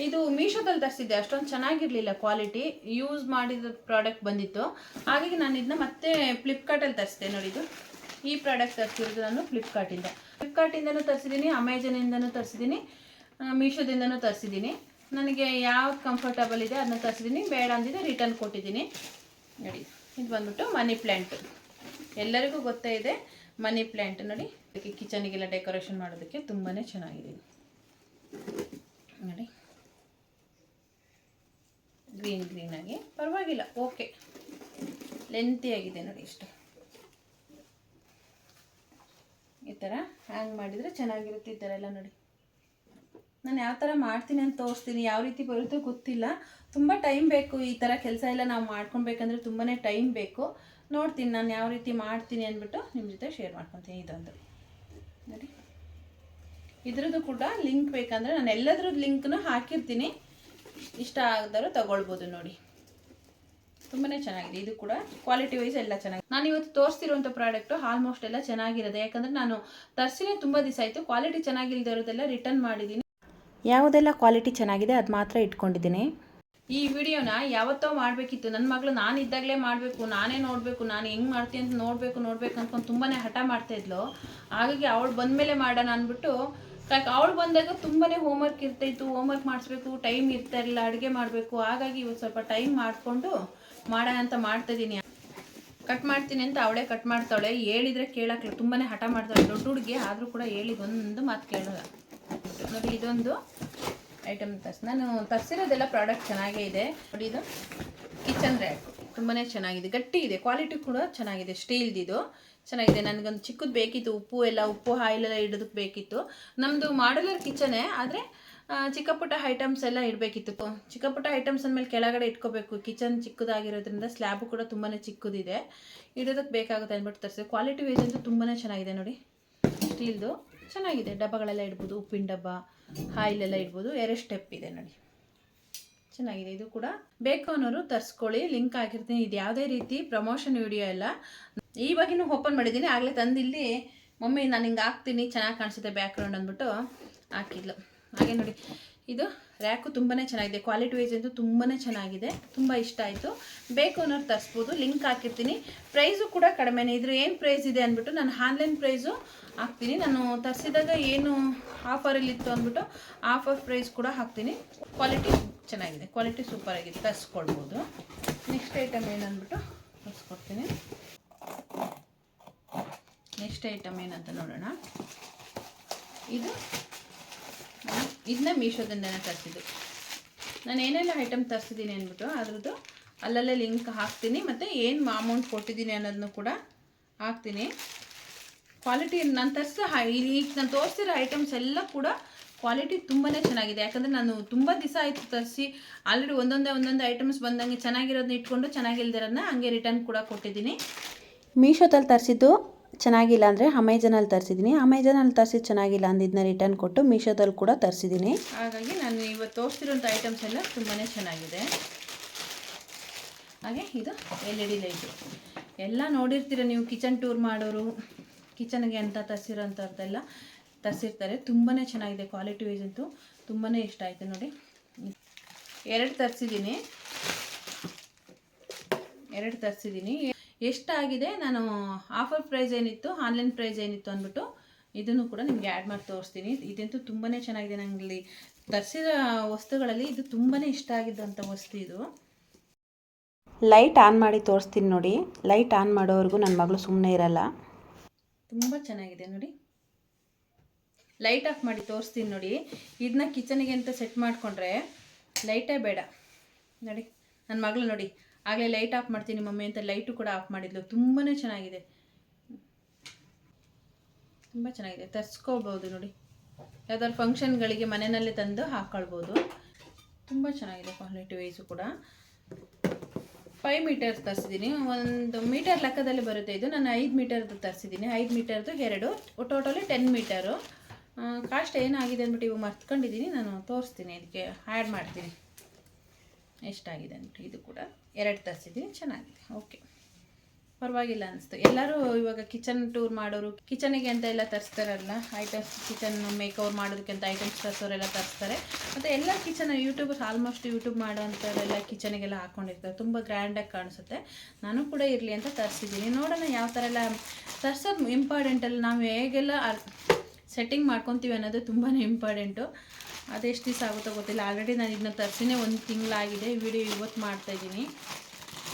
ಇದು ಮೀಶೋದಲ್ಲಿ ತರಿಸಿದ್ದೆ, ಅಷ್ಟೊಂದು ಚೆನ್ನಾಗಿರಲಿಲ್ಲ ಕ್ವಾಲಿಟಿ ಯೂಸ್ ಮಾಡಿದ ಪ್ರಾಡಕ್ಟ್ ಬಂದಿತ್ತು. ಹಾಗಾಗಿ ನಾನು ಇದನ್ನ ಮತ್ತೆ ಫ್ಲಿಪ್ಕಾರ್ಟಲ್ಲಿ ತರಿಸಿದೆ ನೋಡಿ ಇದು. ಈ ಪ್ರಾಡಕ್ಟ್ ತರಿಸಿರೋದು ನಾನು ಫ್ಲಿಪ್ಕಾರ್ಟಿಂದ ಫ್ಲಿಪ್ಕಾರ್ಟಿಂದನೂ ತರಿಸಿದ್ದೀನಿ ಅಮೆಝಾನಿಂದನೂ ತರಿಸಿದ್ದೀನಿ ಮೀಶೋದಿಂದನೂ ತರಿಸಿದ್ದೀನಿ ನನಗೆ ಯಾವ್ದು ಕಂಫರ್ಟಬಲ್ ಇದೆ ಅದನ್ನ ತರಿಸಿದ್ದೀನಿ ಬೇಡ ಅಂದಿದ್ದು ರಿಟರ್ನ್ ಕೊಟ್ಟಿದ್ದೀನಿ. ನೋಡಿ, ಇದು ಬಂದ್ಬಿಟ್ಟು ಮನಿ ಪ್ಲ್ಯಾಂಟ್ ಎಲ್ಲರಿಗೂ ಗೊತ್ತೇ ಇದೆ ಮನಿ ಪ್ಲ್ಯಾಂಟ್ ನೋಡಿ ಅದಕ್ಕೆ ಕಿಚನಿಗೆಲ್ಲ ಡೆಕೋರೇಷನ್ ಮಾಡೋದಕ್ಕೆ ತುಂಬಾ ಚೆನ್ನಾಗಿದೆ. ನೋಡಿ. ಗ್ರೀನ್ ಗ್ರೀನಾಗಿ ಪರವಾಗಿಲ್ಲ ಓಕೆ ಲೆಂತಿಯಾಗಿದೆ ನೋಡಿ ಇಷ್ಟು. ಈ ಥರ ಹ್ಯಾಂಗ್ ಮಾಡಿದರೆ ಚೆನ್ನಾಗಿರುತ್ತೆ ಈ ಥರ ಎಲ್ಲ ನೋಡಿ. ನಾನು ಯಾವ ಥರ ಮಾಡ್ತೀನಿ ಅಂತ ತೋರಿಸ್ತೀನಿ, ಯಾವ ರೀತಿ ಬರುತ್ತೋ ಗೊತ್ತಿಲ್ಲ. ತುಂಬ ಟೈಮ್ ಬೇಕು ಈ ಥರ ಕೆಲಸ ಎಲ್ಲ ನಾವು ಮಾಡ್ಕೊಬೇಕಂದ್ರೆ ತುಂಬಾ ಟೈಮ್ ಬೇಕು. ನೋಡ್ತೀನಿ ನಾನು ಯಾವ ರೀತಿ ಮಾಡ್ತೀನಿ ಅಂದ್ಬಿಟ್ಟು ನಿಮ್ಮ ಜೊತೆ ಶೇರ್ ಮಾಡ್ಕೊತೀನಿ ಇದೊಂದು. ನೋಡಿ ಇದ್ರದ್ದು ಕೂಡ ಲಿಂಕ್ ಬೇಕಂದರೆ ನಾನು ಎಲ್ಲದ್ರದ್ದು ಲಿಂಕ್ನೂ ಹಾಕಿರ್ತೀನಿ. ಇಷ್ಟ ಆಗದಾರು ತಗೊಳ್ಬೋದು ನೋಡಿ. ತುಂಬಾ ಚೆನ್ನಾಗಿದೆ. ಇದು ಕೂಡ ಕ್ವಾಲಿಟಿ ವೈಸ್ ಎಲ್ಲ ಚೆನ್ನಾಗಿದೆ ನಾನು ಇವತ್ತು ತೋರಿಸ್ತಿರುವಂಥ ಪ್ರಾಡಕ್ಟು ಆಲ್ಮೋಸ್ಟ್ ಎಲ್ಲ ಚೆನ್ನಾಗಿರೋದೆ ಯಾಕಂದರೆ ನಾನು ತರಿಸಿನೇ ತುಂಬ ದಿವಸ ಆಯಿತು. ಕ್ವಾಲಿಟಿ ಚೆನ್ನಾಗಿಲ್ದಿರೋದೆಲ್ಲ ರಿಟರ್ನ್ ಮಾಡಿದ್ದೀನಿ ಯಾವುದೆಲ್ಲ ಕ್ವಾಲಿಟಿ ಚೆನ್ನಾಗಿದೆ ಅದು ಮಾತ್ರ ಇಟ್ಕೊಂಡಿದ್ದೀನಿ. ಈ ವಿಡಿಯೋನ ಯಾವತ್ತೋ ಮಾಡಬೇಕಿತ್ತು. ನನ್ನ ಮಗಳು ನಾನು ಇದ್ದಾಗಲೇ ಮಾಡಬೇಕು, ನಾನೇ ನೋಡಬೇಕು, ನಾನು ಹೆಂಗೆ ಮಾಡ್ತೀನಿ ಅಂತ ನೋಡಬೇಕು, ನೋಡ್ಬೇಕು ಅಂದ್ಕೊಂಡು ತುಂಬಾ ಹಠ ಮಾಡ್ತಾ ಇದ್ಲು. ಹಾಗಾಗಿ ಅವಳು ಬಂದಮೇಲೆ ಮಾಡೋಣ ಅಂದ್ಬಿಟ್ಟು ಅವಳು ಬಂದಾಗ ತುಂಬಾ ಹೋಮ್ವರ್ಕ್ ಇರ್ತಾಯಿತ್ತು ಹೋಮ್ವರ್ಕ್ ಮಾಡಿಸ್ಬೇಕು ಟೈಮ್ ಇರ್ತಾ ಇರಲಿಲ್ಲ, ಅಡುಗೆ ಮಾಡಬೇಕು. ಹಾಗಾಗಿ ಇವತ್ತು ಸ್ವಲ್ಪ ಟೈಮ್ ಮಾಡಿಕೊಂಡು ಮಾಡೋಣ ಅಂತ ಮಾಡ್ತಾ ಇದ್ದೀನಿ ಕಟ್ ಮಾಡ್ತೀನಿ ಅಂತ ಅವಳೇ ಕಟ್ ಮಾಡ್ತಾವಳೆ ಹೇಳಿದರೆ ಕೇಳಕ್ಕೆ ತುಂಬಾ ಹಠ ಮಾಡ್ತಾಳೆ. ದೊಡ್ಡ ಹುಡುಗಿ, ಆದರೂ ಕೂಡ ಹೇಳಿದ ಒಂದು ಮಾತು ಕೇಳೋಲ್ಲ ನೋಡಿ, ಇದೊಂದು ಐಟಮ್ ತರ್ಸ್ ನಾನು ತರಿಸಿರೋದೆಲ್ಲ ಪ್ರಾಡಕ್ಟ್ ಚೆನ್ನಾಗೇ ಇದೆ. ನೋಡಿ, ಇದು ಕಿಚನ್ ರ್ಯಾಕ್ ತುಂಬಾ ಚೆನ್ನಾಗಿದೆ. ಗಟ್ಟಿ ಇದೆ. ಕ್ವಾಲಿಟಿ ಕೂಡ ಚೆನ್ನಾಗಿದೆ. ಸ್ಟೀಲ್ದಿದು ಚೆನ್ನಾಗಿದೆ. ನನಗೊಂದು ಚಿಕ್ಕದು ಬೇಕಿತ್ತು. ಉಪ್ಪು ಎಲ್ಲ, ಉಪ್ಪು ಆಯಿಲ್ ಎಲ್ಲ ಇಡೋದಕ್ಕೆ ಬೇಕಿತ್ತು ನಮ್ಮದು ಮಾಡಲರ್ ಕಿಚನೇ ಆದರೆ ಚಿಕ್ಕ ಪುಟ್ಟ ಐಟಮ್ಸ್ ಎಲ್ಲ ಇಡಬೇಕಿತ್ತು. ಚಿಕ್ಕ ಪುಟ್ಟ ಐಟಮ್ಸ್ ಅಂದಮೇಲೆ ಕೆಳಗಡೆ ಇಟ್ಕೋಬೇಕು. ಕಿಚನ್ ಚಿಕ್ಕದಾಗಿರೋದ್ರಿಂದ ಸ್ಲ್ಯಾಬು ಕೂಡ ತುಂಬಾ ಚಿಕ್ಕದಿದೆ. ಇಡೋದಕ್ಕೆ ಬೇಕಾಗುತ್ತೆ ಅಂದ್ಬಿಟ್ಟು ತರಿಸಿದೆ. ಕ್ವಾಲಿಟಿ ವೈಸ್ ಅಂತೂ ತುಂಬಾ ಚೆನ್ನಾಗಿದೆ ನೋಡಿ. ಸ್ಟೀಲ್ದು ಚೆನ್ನಾಗಿದೆ. ಡಬ್ಬಗಳೆಲ್ಲ ಇಡ್ಬೋದು, ಉಪ್ಪಿನ ಡಬ್ಬ, ಹಾಯಿಲೆಲ್ಲ ಇಡ್ಬೋದು. ಎರಡು ಸ್ಟೆಪ್ ಇದೆ ನೋಡಿ. ಚೆನ್ನಾಗಿದೆ. ಇದು ಕೂಡ ಬೇಕು ಅನ್ನೋರು ತರಿಸ್ಕೊಳ್ಳಿ. ಲಿಂಕ್ ಹಾಕಿರ್ತೀನಿ. ಇದು ಯಾವುದೇ ರೀತಿ ಪ್ರಮೋಷನ್ ವಿಡಿಯೋ ಎಲ್ಲ ಇವಾಗಿನೂ ಓಪನ್ ಮಾಡಿದ್ದೀನಿ. ಆಗಲೇ ತಂದಿಲ್ಲಿ ಮಮ್ಮಿ ನಾನು ಹಿಂಗೆ ಹಾಕ್ತೀನಿ. ಚೆನ್ನಾಗಿ ಕಾಣಿಸುತ್ತೆ ಬ್ಯಾಕ್ಗ್ರೌಂಡ್ ಅಂದ್ಬಿಟ್ಟು ಹಾಕಿದ್ಲು. ಹಾಗೆ ನೋಡಿ. ಇದು ರ್ಯಾಕು ತುಂಬಾ ಚೆನ್ನಾಗಿದೆ. ಕ್ವಾಲಿಟಿ ವೈಸ್ ಅಂತೂ ತುಂಬಾ ಚೆನ್ನಾಗಿದೆ. ತುಂಬ ಇಷ್ಟ ಆಯಿತು. ಬೇಕು ಅನ್ನೋರು ತರಿಸ್ಬೋದು. ಲಿಂಕ್ ಹಾಕಿರ್ತೀನಿ. ಪ್ರೈಸು ಕೂಡ ಕಡಿಮೆನೇ. ಇದ್ರ ಏನು ಪ್ರೈಸ್ ಇದೆ ಅಂದ್ಬಿಟ್ಟು ನಾನು ಆನ್ಲೈನ್ ಪ್ರೈಸು ಹಾಕ್ತೀನಿ. ನಾನು ತರಿಸಿದಾಗ ಏನು ಆಫರಲ್ಲಿತ್ತು ಅಂದ್ಬಿಟ್ಟು ಆಫರ್ ಪ್ರೈಸ್ ಕೂಡ ಹಾಕ್ತೀನಿ. ಕ್ವಾಲಿಟಿ ಚೆನ್ನಾಗಿದೆ. ಕ್ವಾಲಿಟಿ ಸೂಪರ್ ಆಗಿದೆ. ತರಿಸ್ಕೊಳ್ಬೋದು. ನೆಕ್ಸ್ಟ್ ಐಟಮ್ ಏನಂದ್ಬಿಟ್ಟು ತರಿಸ್ಕೊಡ್ತೀನಿ. ನೆಕ್ಸ್ಟ್ ಐಟಮ್ ಏನಂತ ನೋಡೋಣ. ಇದು ಇದನ್ನ ಮೀಶೋದಿಂದನೇ ತರಿಸಿದ್ದು. ನಾನು ಏನೆಲ್ಲ ಐಟಮ್ ತರಿಸಿದ್ದೀನಿ ಅಂದ್ಬಿಟ್ಟು ಅದ್ರದ್ದು ಅಲ್ಲಲ್ಲೇ ಲಿಂಕ್ ಹಾಕ್ತೀನಿ ಮತ್ತು ಏನು ಅಮೌಂಟ್ ಕೊಟ್ಟಿದ್ದೀನಿ ಅನ್ನೋದನ್ನು ಕೂಡ ಹಾಕ್ತೀನಿ. ಕ್ವಾಲಿಟಿ ನಾನು ತರಿಸಿದ ಈಗ ನಾನು ತೋರಿಸಿರೋ ಐಟಮ್ಸ್ ಎಲ್ಲ ಕೂಡ ಕ್ವಾಲಿಟಿ ತುಂಬಾ ಚೆನ್ನಾಗಿದೆ. ಯಾಕಂದರೆ ನಾನು ತುಂಬ ದಿವಸ ಆಯಿತು ತರಿಸಿ ಆಲ್ರೆಡಿ ಒಂದೊಂದೇ ಒಂದೊಂದು ಐಟಮ್ಸ್ ಬಂದಂಗೆ ಚೆನ್ನಾಗಿರೋದನ್ನ ಇಟ್ಕೊಂಡು ಚೆನ್ನಾಗಿಲ್ದಿರೋದನ್ನ ಹಂಗೆ ರಿಟರ್ನ್ ಕೂಡ ಕೊಟ್ಟಿದ್ದೀನಿ. ಮೀಶೋದಲ್ಲಿ ತರಿಸಿದ್ದು ಚೆನ್ನಾಗಿಲ್ಲ ಅಂದರೆ ಅಮೆಜಾನಲ್ಲಿ ತರಿಸಿದ್ದೀನಿ. ಅಮೆಜಾನಲ್ಲಿ ತರಿಸಿದ್ದು ಚೆನ್ನಾಗಿಲ್ಲ ಅಂದಿದ್ದನ್ನ ರಿಟರ್ನ್ ಕೊಟ್ಟು ಮೀಶೋದಲ್ಲಿ ಕೂಡ ತರಿಸಿದ್ದೀನಿ. ಹಾಗಾಗಿ ನಾನು ಇವತ್ತು ತೋರಿಸ್ತಿರೋಂಥ ಐಟಮ್ಸ್ ಎಲ್ಲ ತುಂಬಾ ಚೆನ್ನಾಗಿದೆ. ಹಾಗೆ ಇದು ಎಲ್ ಇ ಡಿ ಲೈಟು ಎಲ್ಲ ನೋಡಿರ್ತೀರ ನೀವು ಕಿಚನ್ ಟೂರ್ ಮಾಡೋರು ಕಿಚನ್ಗೆ ಅಂತ ತರಿಸಿರೋಂಥದ್ದೆಲ್ಲ ತರಿಸಿರ್ತಾರೆ. ತುಂಬಾ ಚೆನ್ನಾಗಿದೆ ಕ್ವಾಲಿಟಿ ವೈಸ್ ಅಂತೂ ತುಂಬಾ ಇಷ್ಟ ಆಯಿತು ನೋಡಿ. ಎರಡು ತರಿಸಿದ್ದೀನಿ. ಎರಡು ತರಿಸಿದ್ದೀನಿ. ಎಷ್ಟಾಗಿದೆ? ನಾನು ಆಫರ್ ಪ್ರೈಸ್ ಏನಿತ್ತು ಆನ್ಲೈನ್ ಪ್ರೈಸ್ ಏನಿತ್ತು ಅಂದ್ಬಿಟ್ಟು ಇದನ್ನು ಕೂಡ ನಿಮಗೆ ಆ್ಯಡ್ ಮಾಡಿ ತೋರಿಸ್ತೀನಿ. ಇದಂತೂ ತುಂಬಾ ಚೆನ್ನಾಗಿದೆ. ನನಗೆ ತರಿಸಿದ ವಸ್ತುಗಳಲ್ಲಿ ಇದು ತುಂಬಾ ಇಷ್ಟ ಆಗಿದ್ದಂಥ ವಸ್ತು ಇದು. ಲೈಟ್ ಆನ್ ಮಾಡಿ ತೋರಿಸ್ತೀನಿ ನೋಡಿ. ಲೈಟ್ ಆನ್ ಮಾಡೋವರೆಗೂ ನನ್ನ ಮಗಳು ಸುಮ್ಮನೆ ಇರಲ್ಲ. ತುಂಬ ಚೆನ್ನಾಗಿದೆ ನೋಡಿ. ಲೈಟ್ ಆಫ್ ಮಾಡಿ ತೋರಿಸ್ತೀನಿ ನೋಡಿ. ಇದನ್ನ ಕಿಚನಿಗೆ ಅಂತ ಸೆಟ್ ಮಾಡಿಕೊಂಡ್ರೆ ಲೈಟೇ ಬೇಡ. ನೋಡಿ ನನ್ನ ಮಗಳು ನೋಡಿ. ಆಗಲೇ ಲೈಟ್ ಆಫ್ ಮಾಡ್ತೀನಿ ಮಮ್ಮಿ ಅಂತ ಲೈಟು ಕೂಡ ಆಫ್ ಮಾಡಿದ್ಲು. ತುಂಬಾ ಚೆನ್ನಾಗಿದೆ. ತುಂಬ ಚೆನ್ನಾಗಿದೆ. ತರಿಸ್ಕೋಬೋದು ನೋಡಿ. ಯಾವ್ದಾದ್ರು ಫಂಕ್ಷನ್ಗಳಿಗೆ ಮನೆಯಲ್ಲೇ ತಂದು ಹಾಕ್ಕೊಳ್ಬೋದು ತುಂಬ ಚೆನ್ನಾಗಿದೆ ಕ್ವಾಲಿಟಿ ವೈಸು ಕೂಡ. ಫೈವ್ ಮೀಟರ್ ತರಿಸಿದ್ದೀನಿ. ಒಂದು ಮೀಟರ್ ಲೆಕ್ಕದಲ್ಲಿ ಬರುತ್ತೆ ಇದು. ನಾನು ಐದು ಮೀಟರ್ದು ತರಿಸಿದ್ದೀನಿ. ಐದು ಮೀಟರ್ದು ಎರಡು. ಟೋಟಲಿ ಟೆನ್ ಮೀಟರು ಕಾಸ್ಟ್ ಏನಾಗಿದೆ ಅಂದ್ಬಿಟ್ಟು ಇವು ಮರ್ತ್ಕೊಂಡಿದ್ದೀನಿ. ನಾನು ತೋರಿಸ್ತೀನಿ. ಇದಕ್ಕೆ ಆ್ಯಡ್ ಮಾಡ್ತೀನಿ. ಎಷ್ಟಾಗಿದೆ ಅಂದ್ಬಿಟ್ಟು ಇದು ಕೂಡ ಎರಡು ತರಿಸಿದ್ದೀನಿ, ಚೆನ್ನಾಗಿದೆ. ಓಕೆ ಪರವಾಗಿಲ್ಲ ಅನಿಸ್ತು. ಎಲ್ಲರೂ ಇವಾಗ ಕಿಚನ್ ಟೂರ್ ಮಾಡೋರು ಕಿಚನಿಗೆ ಅಂತ ಎಲ್ಲ ತರಿಸ್ತಾರಲ್ಲ ಐಟಮ್ಸ್ ಕಿಚನ್ ಮೇಕ್ ಓವರ್ ಮಾಡೋದಕ್ಕೆ ಅಂತ ಐಟಮ್ಸ್ ತರಿಸೋರೆಲ್ಲ ತರಿಸ್ತಾರೆ. ಮತ್ತು ಎಲ್ಲ ಕಿಚನ್ ಯೂಟ್ಯೂಬರ್ಸ್ ಆಲ್ಮೋಸ್ಟ್ ಯೂಟ್ಯೂಬ್ ಮಾಡೋಂಥವ್ರೆಲ್ಲ ಕಿಚನಿಗೆಲ್ಲ ಹಾಕ್ಕೊಂಡಿರ್ತಾರೆ ತುಂಬ ಗ್ರ್ಯಾಂಡಾಗಿ ಕಾಣಿಸುತ್ತೆ. ನಾನು ಕೂಡ ಇರಲಿ ಅಂತ ತರಿಸಿದ್ದೀನಿ. ನೋಡೋಣ ಯಾವ ಥರ ಎಲ್ಲ ತರ್ಸೋದು ಇಂಪಾರ್ಟೆಂಟಲ್ಲಿ ನಾವು ಹೇಗೆಲ್ಲ ಸೆಟ್ಟಿಂಗ್ ಮಾಡ್ಕೊತೀವಿ ಅನ್ನೋದು ತುಂಬಾ ಇಂಪಾರ್ಟೆಂಟು ಅದೆಷ್ಟು ದಿವಸ ಆಗುತ್ತೋ ಗೊತ್ತಿಲ್ಲ. ಆಲ್ರೆಡಿ ನಾನು ಇದನ್ನ ತರಿಸಿನೇ ಒಂದು ತಿಂಗಳಾಗಿದೆ. ವಿಡಿಯೋ ಇವತ್ತು ಮಾಡ್ತಾಯಿದ್ದೀನಿ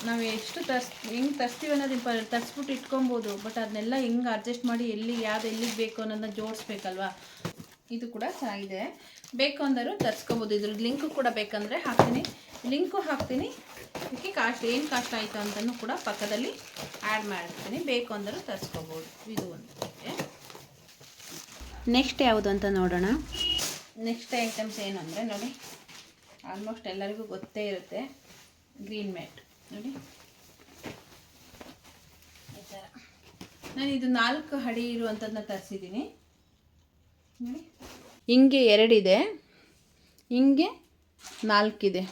ನಾವು ಎಷ್ಟು ತರ್ಸ್, ಹೆಂಗೆ ತರಿಸ್ತೀವಿ ಅನ್ನೋದು ಇಂಪ ತರಿಸ್ಬಿಟ್ಟು ಇಟ್ಕೊಬೋದು ಬಟ್ ಅದನ್ನೆಲ್ಲ ಹೆಂಗೆ ಅಡ್ಜಸ್ಟ್ ಮಾಡಿ ಎಲ್ಲಿ ಯಾವ್ದು ಎಲ್ಲಿಗೆ ಬೇಕು ಅನ್ನೋದನ್ನ ಜೋಡಿಸ್ಬೇಕಲ್ವಾ? ಇದು ಕೂಡ ಚೆನ್ನಾಗಿದೆ. ಬೇಕು ಅಂದರೂ ತರಿಸ್ಕೊಬೋದು. ಇದ್ರ ಲಿಂಕು ಕೂಡ ಬೇಕಂದರೆ ಹಾಕ್ತೀನಿ. ಲಿಂಕು ಹಾಕ್ತೀನಿ. ಇದಕ್ಕೆ ಕಾಸ್ಟ್ ಏನು ಕಾಸ್ಟ್ ಆಯಿತು ಅಂತಲೂ ಕೂಡ ಪಕ್ಕದಲ್ಲಿ ಆ್ಯಡ್ ಮಾಡ್ತೀನಿ. ಬೇಕು ಅಂದರೂ ತರಿಸ್ಕೋಬೋದು. ಇದು ಒಂದು ನೆಕ್ಸ್ಟ್ ಯಾವುದು ಅಂತ ನೋಡೋಣ. ನೆಕ್ಸ್ಟ್ ಐಟಮ್ಸ್ ಏನಂದರೆ ನೋಡಿ ಆಲ್ಮೋಸ್ಟ್ ಎಲ್ಲರಿಗೂ ಗೊತ್ತೇ ಇರುತ್ತೆ ಗ್ರೀನ್ ಮ್ಯಾಟ್ ನೋಡಿ. ಈ ಥರ ನಾನು ಇದು ನಾಲ್ಕು ಹಡಿ ಇರುವಂಥದ್ದನ್ನ ತರಿಸಿದ್ದೀನಿ ನೋಡಿ. ಹಿಂಗೆ ಎರಡಿದೆ. ಹಿಂಗೆ ನಾಲ್ಕಿದೆ.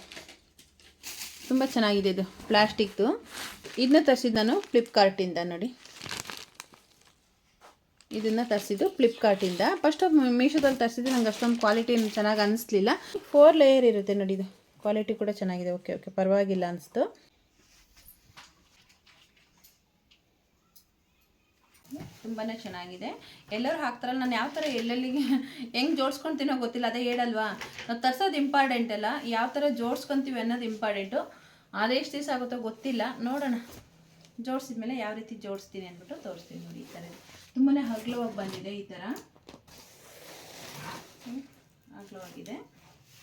ತುಂಬ ಚೆನ್ನಾಗಿದೆ ಇದು ಪ್ಲಾಸ್ಟಿಕ್ದು ಇದನ್ನ ತರಿಸಿದ್ದು ನಾನು ಫ್ಲಿಪ್ಕಾರ್ಟಿಂದ ನೋಡಿ. ಇದನ್ನು ತರಿಸಿದ್ದು ಫ್ಲಿಪ್ಕಾರ್ಟಿಂದ ಫಸ್ಟ್ ಮೀಶೋದಲ್ಲಿ ತರಿಸಿದ್ದು ನಂಗೆ ಅಷ್ಟೊಂದು ಕ್ವಾಲಿಟಿ ಚೆನ್ನಾಗಿ ಅನಿಸ್ಲಿಲ್ಲ. ಫೋರ್ ಲೇಯರ್ ಇರುತ್ತೆ ನೋಡಿ ಇದು. ಕ್ವಾಲಿಟಿ ಕೂಡ ಚೆನ್ನಾಗಿದೆ. ಓಕೆ ಓಕೆ ಪರವಾಗಿಲ್ಲ ಅನಿಸ್ತು. ತುಂಬಾ ಚೆನ್ನಾಗಿದೆ. ಎಲ್ಲರೂ ಹಾಕ್ತಾರಲ್ಲ, ನಾನು ಯಾವ ಥರ ಎಲ್ಲೆಲ್ಲಿಗೆ ಹೆಂಗೆ ಜೋಡಿಸ್ಕೊಂತೀನೋ ಗೊತ್ತಿಲ್ಲ. ಅದೇ ಹೇಳಲ್ವಾ? ನಾವು ತರ್ಸೋದು ಇಂಪಾರ್ಟೆಂಟ್ ಅಲ್ಲ. ಯಾವ ಥರ ಜೋಡಿಸ್ಕೊತೀವಿ ಅನ್ನೋದು ಇಂಪಾರ್ಟೆಂಟು ಅದೆಷ್ಟು ದಿವಸ ಆಗುತ್ತೋ ಗೊತ್ತಿಲ್ಲ. ನೋಡೋಣ. ಜೋಡಿಸಿದ್ಮೇಲೆ ಯಾವ ರೀತಿ ಜೋಡಿಸ್ತೀನಿ ಅಂದ್ಬಿಟ್ಟು ತೋರಿಸ್ತೀನಿ ನೋಡಿ ಈ ಥರ ತುಂಬಾ ಹಗ್ಲವಾಗಿ ಬಂದಿದೆ ಈ ಥರ ಹಗ್ಲವಾಗಿದೆ.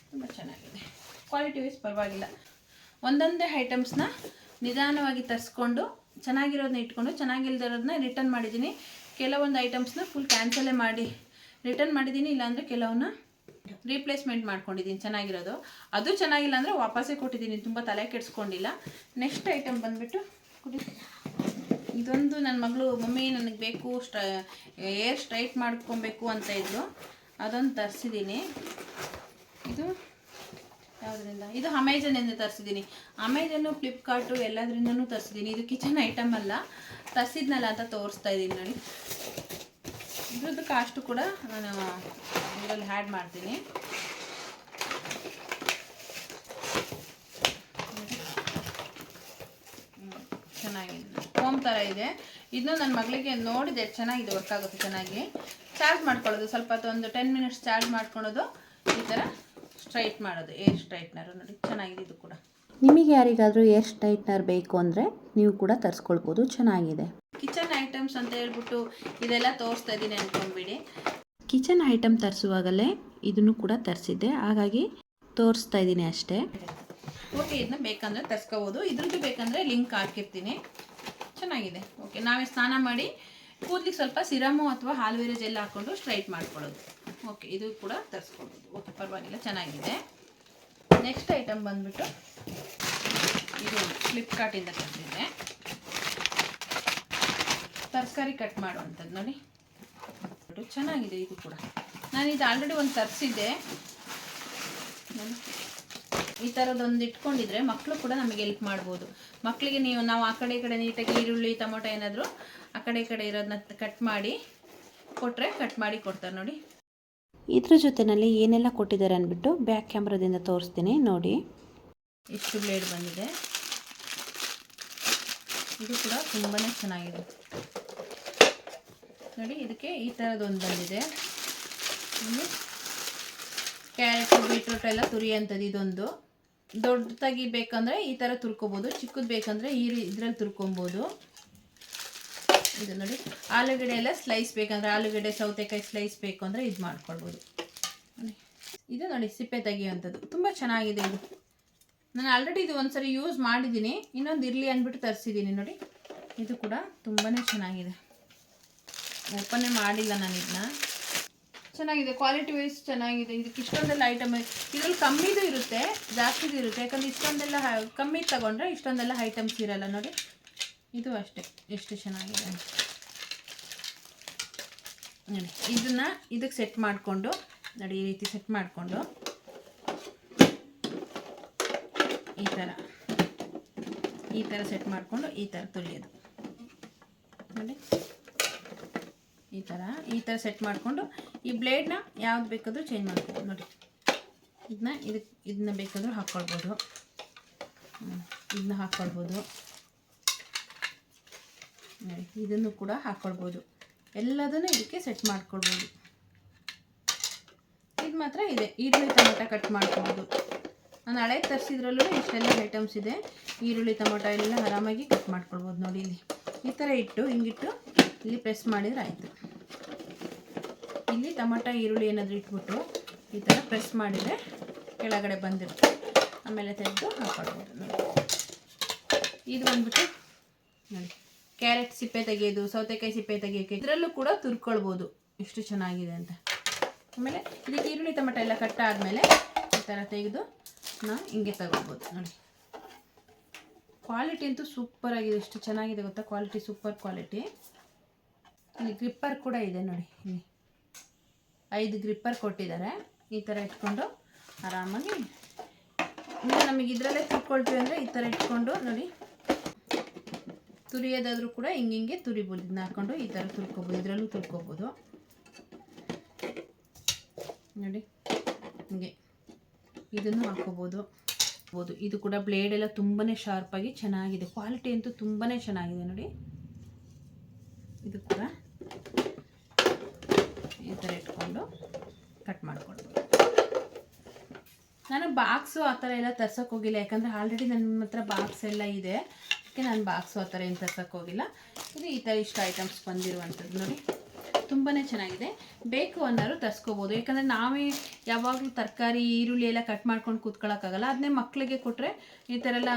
ತುಂಬ ಚೆನ್ನಾಗಿದೆ. ಕ್ವಾಲಿಟಿ ವೈಸ್ ಪರವಾಗಿಲ್ಲ. ಒಂದೊಂದೇ ಐಟಮ್ಸ್ನ ನಿಧಾನವಾಗಿ ತರಿಸ್ಕೊಂಡು ಚೆನ್ನಾಗಿರೋದನ್ನ ಇಟ್ಕೊಂಡು ಚೆನ್ನಾಗಿಲ್ದಿರೋದನ್ನ ರಿಟರ್ನ್ ಮಾಡಿದ್ದೀನಿ. ಕೆಲವೊಂದು ಐಟಮ್ಸ್ನ ಫುಲ್ ಕ್ಯಾನ್ಸಲೇ ಮಾಡಿ ರಿಟರ್ನ್ ಮಾಡಿದ್ದೀನಿ, ಇಲ್ಲಾಂದರೆ ಕೆಲವನ್ನ ರೀಪ್ಲೇಸ್ಮೆಂಟ್ ಮಾಡ್ಕೊಂಡಿದ್ದೀನಿ ಚೆನ್ನಾಗಿರೋದು. ಅದು ಚೆನ್ನಾಗಿಲ್ಲ ಅಂದರೆ ವಾಪಸ್ಸೇ ಕೊಟ್ಟಿದ್ದೀನಿ, ತುಂಬ ತಲೆ ಕೆಡಿಸ್ಕೊಂಡಿಲ್ಲ. ನೆಕ್ಸ್ಟ್ ಐಟಮ್ ಬಂದುಬಿಟ್ಟು ಕುಡಿ ಇದೊಂದು ನನ್ನ ಮಗಳು, ಮಮ್ಮಿ, ನನಗೆ ಬೇಕು ಸ್ಟ ಏರ್ ಸ್ಟ್ರೈಟ್ ಮಾಡ್ಕೊಬೇಕು ಅಂತ ಇದ್ದರು ಅದೊಂದು ತರಿಸಿದ್ದೀನಿ ಇದು ಯಾವುದರಿಂದ? ಇದು ಅಮೆಝಾನಿಂದ ತರಿಸಿದ್ದೀನಿ ಅಮೆಝಾನು ಫ್ಲಿಪ್ಕಾರ್ಟು ಎಲ್ಲದರಿಂದನೂ ತರಿಸಿದ್ದೀನಿ ಇದು ಕಿಚನ್ ಐಟಮ್ ಅಲ್ಲ. ತರಿಸಿದ್ನಲ್ಲ ಅಂತ ತೋರಿಸ್ತಾ ಇದ್ದೀನಿ ನೋಡಿ. ಇದ್ರದ್ದು ಕಾಸ್ಟು ಕೂಡ ನಾನು ಇದರಲ್ಲಿ ಆ್ಯಡ್ ಮಾಡ್ತೀನಿ. ಚೆನ್ನಾಗಿದೆ ಫೋಮ್ ಥರ ಇದೆ. ಇದನ್ನು ನನ್ನ ಮಗಳಿಗೆ ನೋಡಿದೆ ಚೆನ್ನಾಗಿದೆ ವರ್ಕ್ ಆಗುತ್ತೆ ಚೆನ್ನಾಗಿ. ಚಾರ್ಜ್ ಮಾಡ್ಕೊಳ್ಳೋದು ಸ್ವಲ್ಪ ಹೊತ್ತು ಒಂದು ಟೆನ್ ಮಿನಿಟ್ಸ್ ಚಾರ್ಜ್ ಮಾಡ್ಕೊಳ್ಳೋದು ಈ ಥರ ಸ್ಟ್ರೈಟ್ ಮಾಡೋದು ಏರ್ ಸ್ಟ್ರೈಟ್ನರು ನೋಡಿ ಚೆನ್ನಾಗಿದೆ ಇದು ಕೂಡ. ನಿಮಗೆ ಯಾರಿಗಾದರೂ ಏರ್ ಸ್ಟ್ರೈಟ್ನರ್ ಬೇಕು ಅಂದರೆ ನೀವು ಕೂಡ ತರಿಸ್ಕೊಳ್ಬೋದು ಚೆನ್ನಾಗಿದೆ. ಕಿಚನ್ ಐಟಮ್ಸ್ ಅಂತ ಹೇಳ್ಬಿಟ್ಟು ಇದೆಲ್ಲ ತೋರಿಸ್ತಾ ಇದ್ದೀನಿ ಅಂದ್ಕೊಂಡ್ಬಿಡಿ ಕಿಚನ್ ಐಟಮ್ ತರಿಸುವಾಗಲೇ ಇದನ್ನು ಕೂಡ ತರಿಸಿದ್ದೆ ಹಾಗಾಗಿ ತೋರಿಸ್ತಾ ಇದ್ದೀನಿ ಅಷ್ಟೇ. ಓಕೆ ಇದನ್ನ ಬೇಕಂದ್ರೆ ತರ್ಸ್ಕೋಬೋದು. ಇದ್ರದ್ದು ಬೇಕಂದ್ರೆ ಲಿಂಕ್ ಹಾಕಿರ್ತೀನಿ. ಚೆನ್ನಾಗಿದೆ. ಓಕೆ ನಾವೇ ಸ್ನಾನ ಮಾಡಿ ಕೂದಲಿಗೆ ಸ್ವಲ್ಪ ಸಿರಮು ಅಥವಾ ಹಾಲ್ವೇರ ಜೆಲ್ ಹಾಕ್ಕೊಂಡು ಸ್ಟ್ರೈಟ್ ಮಾಡ್ಕೊಳ್ಳೋದು. ಓಕೆ ಇದು ಕೂಡ ತರಿಸ್ಕೊಬೋದು. ಓಕೆ ಪರವಾಗಿಲ್ಲ, ಚೆನ್ನಾಗಿದೆ. ನೆಕ್ಸ್ಟ್ ಐಟಮ್ ಬಂದ್ಬಿಟ್ಟು ಇದು ಫ್ಲಿಪ್ಕಾರ್ಟಿಂದ ತರ್ಸಿದ್ದೆ. ತರಕಾರಿ ಕಟ್ ಮಾಡುವಂಥದ್ದು ನೋಡಿ. ಚೆನ್ನಾಗಿದೆ, ಇದು ಕೂಡ. ನಾನು ಇದು ಆಲ್ರೆಡಿ ಒಂದು ತರಿಸಿದ್ದೆ. ಈ ಥರದೊಂದು ಇಟ್ಕೊಂಡಿದ್ರೆ ಮಕ್ಕಳು ಕೂಡ ನಮಗೆ ಹೆಲ್ಪ್ ಮಾಡ್ಬೋದು. ಮಕ್ಕಳಿಗೆ ನೀವು ನಾವು ಆ ಕಡೆ ಈ ಕಡೆ ನೀಟಾಗಿ ಈರುಳ್ಳಿ ಟೊಮೊಟೊ ಏನಾದರೂ ಆ ಕಡೆ ಈ ಕಡೆ ಇರೋದನ್ನ ಕಟ್ ಮಾಡಿ ಕೊಟ್ಟರೆ ಕಟ್ ಮಾಡಿ ಕೊಡ್ತಾರೆ ನೋಡಿ. ಇದ್ರ ಜೊತೆನಲ್ಲಿ ಏನೆಲ್ಲ ಕೊಟ್ಟಿದ್ದಾರೆ ಅಂದ್ಬಿಟ್ಟು ಬ್ಯಾಕ್ ಕ್ಯಾಮ್ರಾದಿಂದ ತೋರಿಸ್ತೀನಿ ನೋಡಿ. ಇಷ್ಟು ಬ್ಲೇಡ್ ಬಂದಿದೆ. ಇದು ಕೂಡ ತುಂಬಾ ಚೆನ್ನಾಗಿದೆ. ನೋಡಿ ಇದಕ್ಕೆ ಈ ಥರದೊಂದು ಬಂದಿದೆ. ಕ್ಯಾರೆಟ್ ಬೀಟ್ರೂಟ್ ಎಲ್ಲ ತುರಿಯಂಥದ್ದು ಇದೊಂದು. ದೊಡ್ಡದಾಗಿ ಬೇಕಂದರೆ ಈ ಥರ ತುರ್ಕೋಬೋದು, ಚಿಕ್ಕದು ಬೇಕಂದರೆ ಈ ಇದ್ರಲ್ಲಿ ತುರ್ಕೊಬೋದು. ಇದು ನೋಡಿ ಆಲೂಗಡ್ಡೆ ಎಲ್ಲ ಸ್ಲೈಸ್ ಬೇಕಂದ್ರೆ, ಆಲೂಗಡ್ಡೆ, ಸೌತೆಕಾಯಿ ಸ್ಲೈಸ್ ಬೇಕು ಅಂದರೆ ಇದು ಮಾಡ್ಕೊಳ್ಬೋದು. ಇದು ನೋಡಿ ಸಿಪ್ಪೆ ತೆಗೆಯುವಂಥದ್ದು. ತುಂಬ ಚೆನ್ನಾಗಿದೆ ಇದು. ನಾನು ಆಲ್ರೆಡಿ ಇದು ಒಂದ್ಸರಿ ಯೂಸ್ ಮಾಡಿದ್ದೀನಿ. ಇನ್ನೊಂದು ಇರಲಿ ಅಂದ್ಬಿಟ್ಟು ತರಿಸಿದ್ದೀನಿ ನೋಡಿ. ಇದು ಕೂಡ ತುಂಬಾ ಚೆನ್ನಾಗಿದೆ. ಓಪನ್ನೇ ಮಾಡಿಲ್ಲ ನಾನು ಇದನ್ನ ಚೆನ್ನಾಗಿದೆ ಕ್ವಾಲಿಟಿ ವೈಸ್ ಚೆನ್ನಾಗಿದೆ. ಇದಕ್ಕೆ ಇಷ್ಟೊಂದೆಲ್ಲ ಐಟಮ್ ಇದ್ರಲ್ಲಿ ಕಮ್ಮಿದು ಇರುತ್ತೆ, ಜಾಸ್ತಿದು ಇರುತ್ತೆ. ಯಾಕಂದ್ರೆ ಇಷ್ಟೊಂದೆಲ್ಲ ಕಮ್ಮಿ ತಗೊಂಡ್ರೆ ಇಷ್ಟೊಂದೆಲ್ಲ ಐಟಮ್ಸ್ ಇರಲ್ಲ ನೋಡಿ. ಇದು ಅಷ್ಟೇ, ಎಷ್ಟು ಚೆನ್ನಾಗಿದೆ. ನೋಡಿ, ಇದನ್ನ ಇದಕ್ಕೆ ಸೆಟ್ ಮಾಡಿಕೊಂಡು, ನೋಡಿ, ಈ ರೀತಿ ಸೆಟ್ ಮಾಡಿಕೊಂಡು, ಈ ಥರ ಈ ಥರ ಸೆಟ್ ಮಾಡಿಕೊಂಡು ಈ ಥರ ತುಳಿಯೋದು. ನೋಡಿ. ಈ ಥರ ಈ ಥರ ಸೆಟ್ ಮಾಡಿಕೊಂಡು ಈ ಬ್ಲೇಡ್ನ ಯಾವ್ದು ಬೇಕಾದರೂ ಚೇಂಜ್ ಮಾಡ್ಕೊಬೋದು ನೋಡಿ. ಇದನ್ನ ಇದಕ್ಕೆ ಇದನ್ನ ಬೇಕಾದರೂ ಹಾಕ್ಕೊಳ್ಬೋದು ಇದನ್ನ ಹಾಕ್ಕೊಳ್ಬೋದು ನೋಡಿ, ಇದನ್ನು ಕೂಡ ಹಾಕ್ಕೊಳ್ಬೋದು ಎಲ್ಲದನ್ನು ಇದಕ್ಕೆ ಸೆಟ್ ಮಾಡ್ಕೊಳ್ಬೋದು. ಇದು ಮಾತ್ರ ಇದೆ. ಈರುಳ್ಳಿ ಟೊಮೊಟೊ ಕಟ್ ಮಾಡ್ಕೊಬೋದು ನಾನು ಹಳೆ ತರಿಸಿದ್ರಲ್ಲೂ ಇಷ್ಟೆಲ್ಲ ಐಟಮ್ಸ್ ಇದೆ. ಈರುಳ್ಳಿ ಟೊಮೊಟೊ ಎಲ್ಲ ಆರಾಮಾಗಿ ಕಟ್ ಮಾಡ್ಕೊಳ್ಬೋದು ನೋಡಿ ಇಲ್ಲಿ. ಈ ಥರ ಇಟ್ಟು, ಹಿಂಗಿಟ್ಟು ಇಲ್ಲಿ ಪ್ರೆಸ್ ಮಾಡಿದರೆ ಆಯಿತು. ಇಲ್ಲಿ ಟೊಮೊಟೊ, ಈರುಳ್ಳಿ ಏನಾದರೂ ಇಟ್ಬಿಟ್ಟು ಈ ಥರ ಪ್ರೆಸ್ ಮಾಡಿದರೆ ಕೆಳಗಡೆ ಬಂದಿರುತ್ತೆ. ಆಮೇಲೆ ತೆಗೆದು ಹಾಕೊಳ್ಬೋದು ನೋಡಿ. ಇದು ಬಂದ್ಬಿಟ್ಟು ನೋಡಿ, ಕ್ಯಾರೆಟ್ ಸಿಪ್ಪೆ ತೆಗೆಯೋದು, ಸೌತೆಕಾಯಿ ಸಿಪ್ಪೆ ತೆಗೆಯೋಕ್ಕೆ ಇದರಲ್ಲೂ ಕೂಡ ತುರ್ಕೊಳ್ಬೋದು. ಎಷ್ಟು ಚೆನ್ನಾಗಿದೆ ಅಂತ. ಆಮೇಲೆ ಇದಕ್ಕೆ ಈರುಳ್ಳಿ, ಟೊಮೆಟೊ ಎಲ್ಲ ಕಟ್ ಆದಮೇಲೆ ಈ ಥರ ತೆಗೆದು ನಾವು ಹಿಂಗೆ ತಗೊಳ್ಬೋದು ನೋಡಿ. ಕ್ವಾಲಿಟಿ ಅಂತೂ ಸೂಪರ್ ಆಗಿದೆ ಎಷ್ಟು ಚೆನ್ನಾಗಿದೆ ಗೊತ್ತಾ? Quality, super quality. ಇಲ್ಲಿ ಗ್ರಿಪ್ಪರ್ ಕೂಡ ಇದೆ ನೋಡಿ ಇಲ್ಲಿ. ಐದು ಗ್ರಿಪ್ಪರ್ ಕೊಟ್ಟಿದ್ದಾರೆ. ಈ ಥರ ಇಟ್ಕೊಂಡು ಆರಾಮಾಗಿ ಇನ್ನು ನಮಗೆ ಇದರಲ್ಲೇ ತಿಳ್ಕೊಳ್ತೀವಿ ಅಂದರೆ ಈ ಥರ ಇಟ್ಕೊಂಡು ನೋಡಿ. ತುರಿಯೋದಾದರೂ ಕೂಡ ಹಿಂಗೆ ಹಿಂಗೆ ತುರಿಬೋದು. ಇದನ್ನ ಹಾಕ್ಕೊಂಡು ಈ ಥರ ತುರ್ಕೋಬೋದು. ಇದರಲ್ಲೂ ತುರ್ಕೋಬೋದು. ನೋಡಿ, ಹಿಂಗೆ ಇದನ್ನು ಹಾಕ್ಕೋಬೋದು ಬೋದು. ಇದು ಕೂಡ ಬ್ಲೇಡ್ ಎಲ್ಲ ತುಂಬಾ ಶಾರ್ಪಾಗಿ ಚೆನ್ನಾಗಿದೆ. ಕ್ವಾಲಿಟಿ ಅಂತೂ ತುಂಬಾ ಚೆನ್ನಾಗಿದೆ ನೋಡಿ. ಇದು ಕೂಡ ಈ ಥರ ಇಟ್ಕೊಂಡು ಕಟ್ ಮಾಡ್ಕೊಳ್ಬೋದು ನಾನು ಬಾಕ್ಸು ಆ ಥರ ಎಲ್ಲ ತರ್ಸೋಕೆ ಹೋಗಿಲ್ಲ, ಯಾಕಂದರೆ ಆಲ್ರೆಡಿ ನನ್ನ ಹತ್ರ ಬಾಕ್ಸ್ ಎಲ್ಲ ಇದೆ. ಅದಕ್ಕೆ ನಾನು ಬಾಕ್ಸು ಆ ಥರ ಏನು ತರ್ಸೋಕೆ ಹೋಗಿಲ್ಲ. ಇದು ಈ ಥರ ಇಷ್ಟು ಐಟಮ್ಸ್ ಬಂದಿರುವಂಥದ್ದು ನೋಡಿ. ತುಂಬಾ ಚೆನ್ನಾಗಿದೆ. ಬೇಕು ಅನ್ನೋರು ತರಿಸ್ಕೋಬೋದು. ಯಾಕಂದರೆ ನಾವೇ ಯಾವಾಗಲೂ ತರಕಾರಿ, ಈರುಳ್ಳಿ ಎಲ್ಲ ಕಟ್ ಮಾಡ್ಕೊಂಡು ಕೂತ್ಕೊಳ್ಳೋಕ್ಕಾಗಲ್ಲ ಅದನ್ನೇ ಮಕ್ಕಳಿಗೆ ಕೊಟ್ಟರೆ ಈ ಥರ ಎಲ್ಲ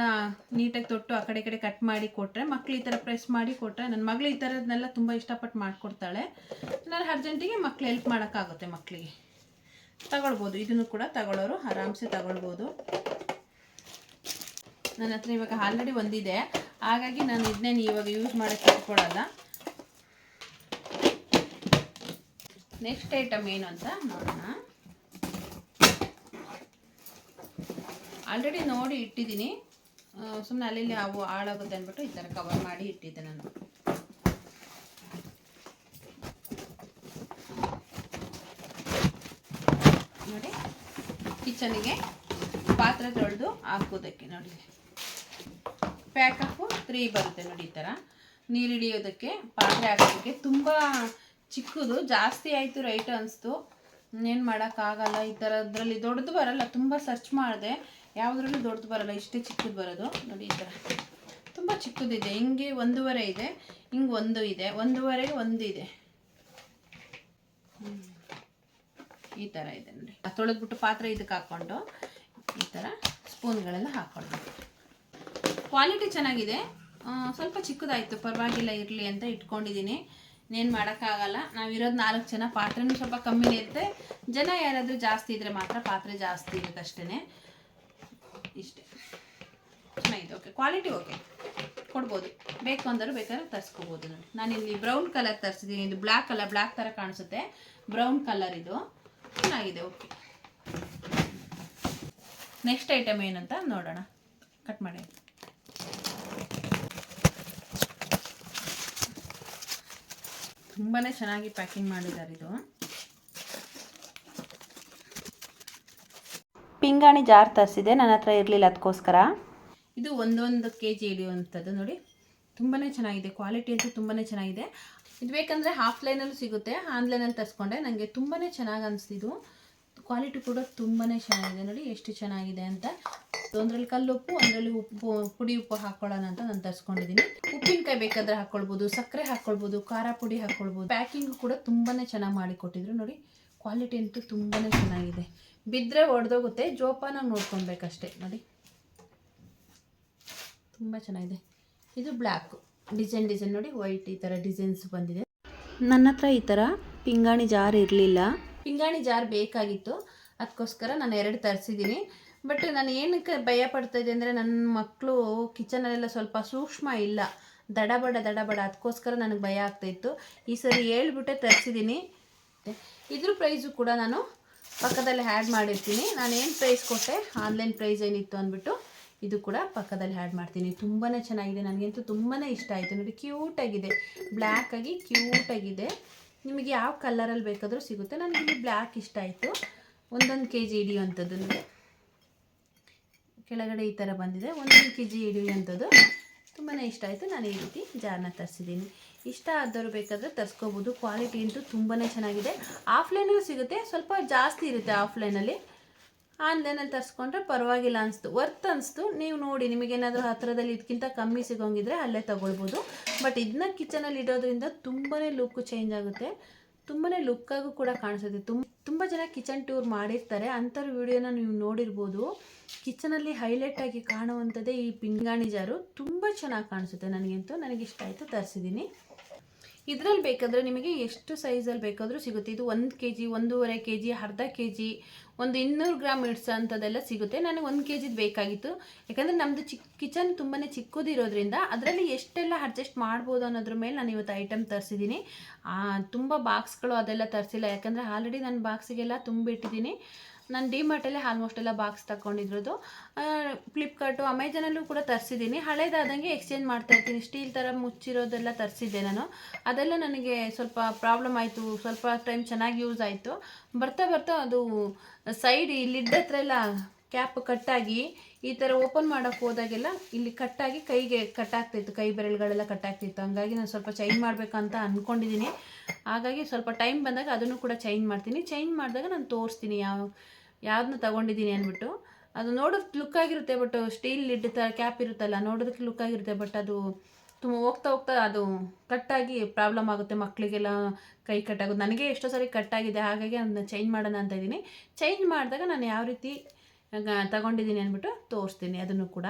ನೀಟಾಗಿ ತೊಟ್ಟು ಆ ಕಡೆ ಕಡೆ ಕಟ್ ಮಾಡಿ ಕೊಟ್ಟರೆ ಮಕ್ಕಳು ಈ ಥರ ಪ್ರೆಸ್ ಮಾಡಿ ಕೊಟ್ಟರೆ ನನ್ನ ಮಗಳು ಈ ಥರದನ್ನೆಲ್ಲ ತುಂಬ ಇಷ್ಟಪಟ್ಟು ಮಾಡಿಕೊಡ್ತಾಳೆ. ನಾನು ಅರ್ಜೆಂಟಿಗೆ ಮಕ್ಳು ಹೆಲ್ಪ್ ಮಾಡೋಕ್ಕಾಗುತ್ತೆ ಮಕ್ಕಳಿಗೆ ತಗೊಳ್ಬೋದು. ಇದನ್ನು ಕೂಡ ತಗೊಳ್ಳೋರು ಆರಾಮ್ಸೆ ತಗೊಳ್ಬೋದು. ನನ್ನ ಹತ್ರ ಇವಾಗ ಆಲ್ರೆಡಿ ಒಂದಿದೆ. ಹಾಗಾಗಿ ನಾನು ಇದನ್ನೇ ಇವಾಗ ಯೂಸ್ ಮಾಡೋಕ್ಕೆ ಇಟ್ಕೊಳ್ಳಲ್ಲ ನೆಕ್ಸ್ಟ್ ಐಟಮ್ ಏನು ಅಂತ ನೋಡೋಣ. ಆಲ್ರೆಡಿ ನೋಡಿ ಇಟ್ಟಿದ್ದೀನಿ. ಸುಮ್ಮನೆ ಅಲ್ಲಿ ಅವು ಹಾಳಾಗುತ್ತೆ ಅಂದ್ಬಿಟ್ಟು ಈ ಥರ ಕವರ್ ಮಾಡಿ ಇಟ್ಟಿದ್ದೆ ನಾನು. ನೋಡಿ ಕಿಚನಿಗೆ ಪಾತ್ರೆ ತೊಳೆದು ಹಾಕೋದಕ್ಕೆ ನೋಡಿ. ಪ್ಯಾಕಪ್ಪು ತ್ರೀ ಬರುತ್ತೆ ನೋಡಿ ಈ ಥರ ನೀರು ಹಿಡಿಯೋದಕ್ಕೆ ಪಾತ್ರೆ ಹಾಕೋದಕ್ಕೆ ತುಂಬ ಚಿಕ್ಕದು, ಜಾಸ್ತಿ ಆಯಿತು ರೈಟ್ ಅನಿಸ್ತು. ಇನ್ನೇನು ಮಾಡೋಕ್ಕಾಗಲ್ಲ ಈ ಥರದ್ರಲ್ಲಿ ದೊಡ್ಡದು ಬರಲ್ಲ, ತುಂಬ ಸರ್ಚ್ ಮಾಡಿದೆ. ಯಾವುದ್ರಲ್ಲೂ ದೊಡ್ಡದು ಬರಲ್ಲ, ಇಷ್ಟೇ ಚಿಕ್ಕದು ಬರೋದು. ನೋಡಿ ಈ ಥರ ತುಂಬ ಚಿಕ್ಕದಿದೆ, ಹಿಂಗೆ ಒಂದೂವರೆ ಇದೆ, ಹಿಂಗೆ ಒಂದು ಇದೆ, ಒಂದೂವರೆ, ಒಂದು ಇದೆ. ಈ ಥರ ಇದೆ ನೋಡಿ. ತೊಳೆದ್ಬಿಟ್ಟು ಪಾತ್ರೆ ಇದಕ್ಕೆ ಹಾಕ್ಕೊಂಡು, ಈ ಥರ ಸ್ಪೂನ್ಗಳೆಲ್ಲ ಹಾಕ್ಕೊಳ್ಬೇಕು. ಕ್ವಾಲಿಟಿ ಚೆನ್ನಾಗಿದೆ. ಸ್ವಲ್ಪ ಚಿಕ್ಕದಾಯಿತು, ಪರವಾಗಿಲ್ಲ, ಇರಲಿ ಅಂತ ಇಟ್ಕೊಂಡಿದ್ದೀನಿ. ಇನ್ನೇನು ಮಾಡೋಕ್ಕಾಗಲ್ಲ. ನಾವಿರೋದು ನಾಲ್ಕು ಜನ ಪಾತ್ರೆನೂ ಸ್ವಲ್ಪ ಕಮ್ಮಿನೇ ಇರುತ್ತೆ. ಜನ ಯಾರಾದರೂ ಜಾಸ್ತಿ ಇದ್ದರೆ ಮಾತ್ರ ಪಾತ್ರೆ ಜಾಸ್ತಿ ಇರುತ್ತೆ ಅಷ್ಟೇ ಇಷ್ಟೇ ಚೆನ್ನಾಗಿದೆ ಓಕೆ ಕ್ವಾಲಿಟಿ ಓಕೆ ಕೊಡ್ಬೋದು. ಬೇಕು ಅಂದರೂ ಬೇಕಾದ್ರೆ ತರಿಸ್ಕೋಬೋದು ನೋಡಿ. ನಾನು ಇಲ್ಲಿ ಬ್ರೌನ್ ಕಲರ್ ತರಿಸಿದ್ದೀನಿ ಇದು ಬ್ಲ್ಯಾಕ್ ಅಲ್ಲ ಬ್ಲ್ಯಾಕ್ ಥರ ಕಾಣಿಸುತ್ತೆ. ಬ್ರೌನ್ ಕಲರ್ ಇದು. ಚೆನ್ನಾಗಿದೆ ಓಕೆ ನೆಕ್ಸ್ಟ್ ಐಟಮ್ ಏನಂತ ನೋಡೋಣ. ಕಟ್ ಮಾಡಿ. ತುಂಬಾ ಚೆನ್ನಾಗಿ ಪ್ಯಾಕಿಂಗ್ ಮಾಡಿದ್ದಾರೆ ಇದು. ಪಿಂಗಾಣಿ ಜಾರ್ ತರಿಸಿದೆ ನನ್ನ ಹತ್ರ ಇರಲಿಲ್ಲ ಅದಕ್ಕೋಸ್ಕರ. ಇದು ಒಂದೊಂದು ಕೆ ಜಿ ಹಿಡಿಯುವಂಥದ್ದು ನೋಡಿ. ತುಂಬಾ ಚೆನ್ನಾಗಿದೆ ಕ್ವಾಲಿಟಿ ಅಂತೂ ತುಂಬಾ ಚೆನ್ನಾಗಿದೆ. ಇದು ಬೇಕಂದರೆ ಆಫ್ಲೈನಲ್ಲೂ ಸಿಗುತ್ತೆ ಆನ್ಲೈನಲ್ಲಿ ತರಿಸ್ಕೊಂಡೆ ನನಗೆ ತುಂಬಾ ಚೆನ್ನಾಗಿ ಅನಿಸ್ತಿದ್ದು ಕ್ವಾಲಿಟಿ ಕೂಡ ತುಂಬಾ ಚೆನ್ನಾಗಿದೆ ನೋಡಿ, ಎಷ್ಟು ಚೆನ್ನಾಗಿದೆ ಅಂತ. ಒಂದ್ರಲ್ಲಿ ಕಲ್ಲು ಉಪ್ಪು, ಒಂದರಲ್ಲಿ ಉಪ್ಪು, ಪುಡಿ ಉಪ್ಪು ಹಾಕೊಳ್ಳೋಣ ಅಂತ ನಾನು ತರಿಸ್ಕೊಂಡಿದ್ದೀನಿ. ಉಪ್ಪಿನಕಾಯಿ ಬೇಕಾದ್ರೆ ಹಾಕ್ಕೊಳ್ಬೋದು ಸಕ್ಕರೆ ಹಾಕ್ಕೊಳ್ಬೋದು ಖಾರ ಪುಡಿ ಹಾಕ್ಕೊಳ್ಬೋದು ಪ್ಯಾಕಿಂಗ್ ಕೂಡ ತುಂಬಾ ಚೆನ್ನಾಗಿ ಮಾಡಿ ಕೊಟ್ಟಿದ್ರು ನೋಡಿ ಕ್ವಾಲಿಟಿ ಅಂತೂ ತುಂಬಾ ಚೆನ್ನಾಗಿದೆ. ಬಿದ್ದರೆ ಒಡೆದೋಗುತ್ತೆ ಜೋಪಾನಾಗಿ ನೋಡ್ಕೊಬೇಕಷ್ಟೇ ನೋಡಿ. ತುಂಬ ಚೆನ್ನಾಗಿದೆ. ಇದು ಬ್ಲ್ಯಾಕು ಡಿಸೈನ್ ಡಿಸೈನ್ ನೋಡಿ, ವೈಟ್ ಈ ಥರ ಡಿಸೈನ್ಸ್ ಬಂದಿದೆ. ನನ್ನ ಹತ್ರ ಈ ಥರ ಪಿಂಗಾಣಿ ಜಾರ್ ಇರಲಿಲ್ಲ. ಪಿಂಗಾಣಿ ಜಾರ್ ಬೇಕಾಗಿತ್ತು. ಅದಕ್ಕೋಸ್ಕರ ನಾನು ಎರಡು ತರಿಸಿದ್ದೀನಿ. ಬಟ್ ನಾನು ಏನಕ್ಕೆ ಭಯ ಪಡ್ತಾ ಇದ್ದೆ ಅಂದರೆ ನನ್ನ ಮಕ್ಕಳು ಕಿಚನಲ್ಲೆಲ್ಲ ಸ್ವಲ್ಪ ಸೂಕ್ಷ್ಮ ಇಲ್ಲ. ದಡಬಡ ದಡಬಡ ಅದಕ್ಕೋಸ್ಕರ ನನಗೆ ಭಯ ಆಗ್ತಾಯಿತ್ತು ಈ ಸರಿ ಹೇಳ್ಬಿಟ್ಟೆ ತರಿಸಿದ್ದೀನಿ. ಇದ್ರ ಪ್ರೈಸು ಕೂಡ ನಾನು ಪಕ್ಕದಲ್ಲಿ ಆ್ಯಡ್ ಮಾಡಿರ್ತೀನಿ. ನಾನು ಏನು ಪ್ರೈಸ್ ಕೊಟ್ಟೆ? ಆನ್ಲೈನ್ ಪ್ರೈಸ್ ಏನಿತ್ತು ಅಂದ್ಬಿಟ್ಟು ಇದು ಕೂಡ ಪಕ್ಕದಲ್ಲಿ ಆ್ಯಡ್ ಮಾಡ್ತೀನಿ. ತುಂಬಾ ಚೆನ್ನಾಗಿದೆ. ನನಗಂತೂ ತುಂಬಾ ಇಷ್ಟ ಆಯಿತು. ನೋಡಿ ಕ್ಯೂಟಾಗಿದೆ ಬ್ಲ್ಯಾಕಾಗಿ ಕ್ಯೂಟಾಗಿದೆ ನಿಮಗೆ ಯಾವ ಕಲರಲ್ಲಿ ಬೇಕಾದರೂ ಸಿಗುತ್ತೆ. ನನಗೆ ಇಲ್ಲಿ ಬ್ಲ್ಯಾಕ್ ಇಷ್ಟ ಆಯಿತು. ಒಂದೊಂದು ಕೆ ಜಿ ಹಿಡಿಯುವಂಥದ್ದನ್ನು ಕೆಳಗಡೆ ಈ ಥರ ಬಂದಿದೆ. ಒಂದೊಂದು ಕೆ ಜಿ ಹಿಡಿಯುವಂಥದ್ದು. ತುಂಬಾ ಇಷ್ಟ ಆಯಿತು. ನಾನು ಈ ರೀತಿ ಜಾರನ್ನ ತರಿಸಿದ್ದೀನಿ. ಇಷ್ಟ ಆದವರು ಬೇಕಾದರೆ ತರಿಸ್ಕೋಬೋದು. ಕ್ವಾಲಿಟಿ ಅಂತೂ ತುಂಬಾ ಚೆನ್ನಾಗಿದೆ. ಆಫ್ಲೈನಲ್ಲೂ ಸಿಗುತ್ತೆ. ಸ್ವಲ್ಪ ಜಾಸ್ತಿ ಇರುತ್ತೆ ಆಫ್ಲೈನಲ್ಲಿ. ಆನ್ಲೈನಲ್ಲಿ ತರಿಸ್ಕೊಂಡ್ರೆ ಪರವಾಗಿಲ್ಲ ಅನಿಸ್ತು. ವರ್ತ್ ಅನಿಸ್ತು. ನೀವು ನೋಡಿ, ನಿಮಗೇನಾದರೂ ಹತ್ತಿರದಲ್ಲಿ ಇದಕ್ಕಿಂತ ಕಮ್ಮಿ ಸಿಗೋಂಗಿದ್ರೆ ಅಲ್ಲೇ ತೊಗೊಳ್ಬೋದು. ಬಟ್ ಇದನ್ನ ಕಿಚನಲ್ಲಿ ಇಡೋದ್ರಿಂದ ತುಂಬಾ ಲುಕ್ ಚೇಂಜ್ ಆಗುತ್ತೆ. ತುಂಬಾ ಲುಕ್ಕಾಗೂ ಕೂಡ ಕಾಣಿಸುತ್ತೆ. ತುಂಬ ತುಂಬ ಜನ ಕಿಚನ್ ಟೂರ್ ಮಾಡಿರ್ತಾರೆ. ಅಂಥವ್ರ ವಿಡಿಯೋನ ನೀವು ನೋಡಿರ್ಬೋದು. ಕಿಚನಲ್ಲಿ ಹೈಲೈಟಾಗಿ ಕಾಣುವಂಥದ್ದೇ ಈ ಪಿಂಗಾಣಿ ಜಾರು ತುಂಬ ಚೆನ್ನಾಗಿ ಕಾಣಿಸುತ್ತೆ ನನಗಂತೂ. ನನಗಿಷ್ಟ ಆಯಿತು, ತರಿಸಿದ್ದೀನಿ. ಇದರಲ್ಲಿ ಬೇಕಾದರೆ ನಿಮಗೆ ಎಷ್ಟು ಸೈಜಲ್ಲಿ ಬೇಕಾದರೂ ಸಿಗುತ್ತೆ. ಇದು ಒಂದು ಕೆ ಜಿ ಒಂದೂವರೆ ಕೆ ಜಿ ಅರ್ಧ ಕೆ ಜಿ ಒಂದು ಇನ್ನೂರು ಗ್ರಾಮ್ ಇಡ್ಸೋ ಅಂಥದ್ದೆಲ್ಲ ಸಿಗುತ್ತೆ. ನನಗೆ ಒಂದು ಕೆ ಜಿದು ಬೇಕಾಗಿತ್ತು. ಯಾಕಂದರೆ ನಮ್ಮದು ಚಿಕ್ಕ ಕಿಚನ್ ತುಂಬಾ ಚಿಕ್ಕದಿರೋದ್ರಿಂದ ಅದರಲ್ಲಿ ಎಷ್ಟೆಲ್ಲ ಅಡ್ಜಸ್ಟ್ ಮಾಡ್ಬೋದು ಅನ್ನೋದ್ರ ಮೇಲೆ ನಾನು ಇವತ್ತು ಐಟಮ್ ತರಿಸಿದ್ದೀನಿ. ತುಂಬ ಬಾಕ್ಸ್ಗಳು ಅದೆಲ್ಲ ತರಿಸಿಲ್ಲ. ಯಾಕಂದರೆ ಆಲ್ರೆಡಿ ನಾನು ಬಾಕ್ಸಿಗೆಲ್ಲ ತುಂಬಿಟ್ಟಿದ್ದೀನಿ. ನಾನು ಡಿ ಮಾರ್ಟಲ್ಲೇ ಆಲ್ಮೋಸ್ಟ್ ಎಲ್ಲ ಬಾಕ್ಸ್ ತಗೊಂಡಿದ್ರದ್ದು ಫ್ಲಿಪ್ಕಾರ್ಟು ಅಮೆಝಾನಲ್ಲೂ ಕೂಡ ತರಿಸಿದ್ದೀನಿ ಹಳೇದಾದಂಗೆ ಎಕ್ಸ್ಚೇಂಜ್ ಮಾಡ್ತಾ ಇರ್ತೀನಿ. ಸ್ಟೀಲ್ ಥರ ಮುಚ್ಚಿರೋದೆಲ್ಲ ತರಿಸಿದ್ದೆ ನಾನು. ಅದೆಲ್ಲ ನನಗೆ ಸ್ವಲ್ಪ ಪ್ರಾಬ್ಲಮ್ ಆಯಿತು. ಸ್ವಲ್ಪ ಟೈಮ್ ಚೆನ್ನಾಗಿ ಯೂಸ್ ಆಯಿತು. ಬರ್ತಾ ಬರ್ತಾ ಅದು ಸೈಡ್ ಲಿಡ್ ಹತ್ರ ಎಲ್ಲ ಕ್ಯಾಪ್ ಕಟ್ಟಾಗಿ ಈ ಥರ ಓಪನ್ ಮಾಡೋಕ್ಕೆ ಹೋದಾಗೆಲ್ಲ ಇಲ್ಲಿ ಕಟ್ಟಾಗಿ ಕೈಗೆ ಕಟ್ಟಾಗ್ತಿತ್ತು ಕೈ ಬೆರಳುಗಳೆಲ್ಲ ಕಟ್ಟಾಗ್ತಿತ್ತು ಹಂಗಾಗಿ ನಾನು ಸ್ವಲ್ಪ ಚೇಂಜ್ ಮಾಡಬೇಕಂತ ಅಂದ್ಕೊಂಡಿದ್ದೀನಿ ಹಾಗಾಗಿ ಸ್ವಲ್ಪ ಟೈಮ್ ಬಂದಾಗ ಅದನ್ನು ಕೂಡ ಚೇಂಜ್ ಮಾಡ್ತೀನಿ. ಚೇಂಜ್ ಮಾಡಿದಾಗ ನಾನು ತೋರಿಸ್ತೀನಿ ಯಾವ ಯಾವ್ದನ್ನ ತಗೊಂಡಿದ್ದೀನಿ ಅಂದ್ಬಿಟ್ಟು. ಅದು ನೋಡೋದು ಲುಕ್ ಆಗಿರುತ್ತೆ ಬಟ್ ಸ್ಟೀಲ್ ಲಿಡ್ ಥರ ಕ್ಯಾಪ್ ಇರುತ್ತಲ್ಲ, ನೋಡೋದಕ್ಕೆ ಲುಕ್ ಆಗಿರುತ್ತೆ ಬಟ್ ಅದು ತುಂಬ ಹೋಗ್ತಾ ಹೋಗ್ತಾ ಅದು ಕಟ್ಟಾಗಿ ಪ್ರಾಬ್ಲಮ್ ಆಗುತ್ತೆ ಮಕ್ಕಳಿಗೆಲ್ಲ ಕೈ ಕಟ್ಟಾಗೋದು ನನಗೆ ಎಷ್ಟೋ ಸರಿ ಕಟ್ಟಾಗಿದೆ ಹಾಗಾಗಿ ಅದನ್ನ ಚೇಂಜ್ ಮಾಡೋಣ ಅಂತ ಇದ್ದೀನಿ. ಚೇಂಜ್ ಮಾಡಿದಾಗ ನಾನು ಯಾವ ರೀತಿ ತಗೊಂಡಿದ್ದೀನಿ ಅಂದ್ಬಿಟ್ಟು ತೋರಿಸ್ತೀನಿ ಅದನ್ನು ಕೂಡ.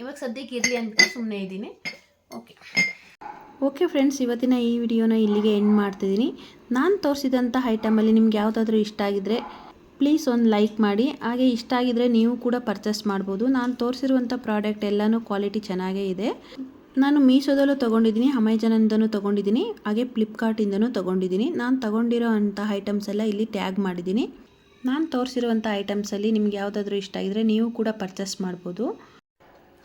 ಇವಾಗ ಸದ್ಯಕ್ಕೆ ಇರಲಿ ಅಂದ್ಬಿಟ್ಟು ಸುಮ್ಮನೆ ಇದ್ದೀನಿ. ಓಕೆ ಓಕೆ ಫ್ರೆಂಡ್ಸ್ ಇವತ್ತಿನ ಈ ವಿಡಿಯೋನ ಇಲ್ಲಿಗೆ ಎಂಡ್ ಮಾಡ್ತಿದ್ದೀನಿ. ನಾನು ತೋರಿಸಿದಂಥ ಐಟಮಲ್ಲಿ ನಿಮ್ಗೆ ಯಾವುದಾದ್ರೂ ಇಷ್ಟ ಆಗಿದ್ರೆ ಪ್ಲೀಸ್ ಒಂದು ಲೈಕ್ ಮಾಡಿ. ಹಾಗೆ ಇಷ್ಟ ಆಗಿದ್ರೆ ನೀವು ಕೂಡ ಪರ್ಚೇಸ್ ಮಾಡ್ಬೋದು. ನಾನು ತೋರಿಸಿರುವಂಥ ಪ್ರಾಡಕ್ಟ್ ಎಲ್ಲನೂ ಕ್ವಾಲಿಟಿ ಚೆನ್ನಾಗೇ ಇದೆ. ನಾನು ಮೀಶೋದಲ್ಲೂ ತೊಗೊಂಡಿದ್ದೀನಿ ಅಮೆಜಾನಿಂದನೂ ತೊಗೊಂಡಿದ್ದೀನಿ, ಹಾಗೆ ಫ್ಲಿಪ್ಕಾರ್ಟಿಂದನೂ ತೊಗೊಂಡಿದ್ದೀನಿ. ನಾನು ತೊಗೊಂಡಿರೋ ಅಂಥ ಐಟಮ್ಸ್ ಎಲ್ಲ ಇಲ್ಲಿ ಟ್ಯಾಗ್ ಮಾಡಿದ್ದೀನಿ. ನಾನು ತೋರಿಸಿರುವಂಥ ಐಟಮ್ಸಲ್ಲಿ ನಿಮ್ಗೆ ಯಾವುದಾದ್ರೂ ಇಷ್ಟ ಆಗಿದ್ರೆ ನೀವು ಕೂಡ ಪರ್ಚೇಸ್ ಮಾಡ್ಬೋದು.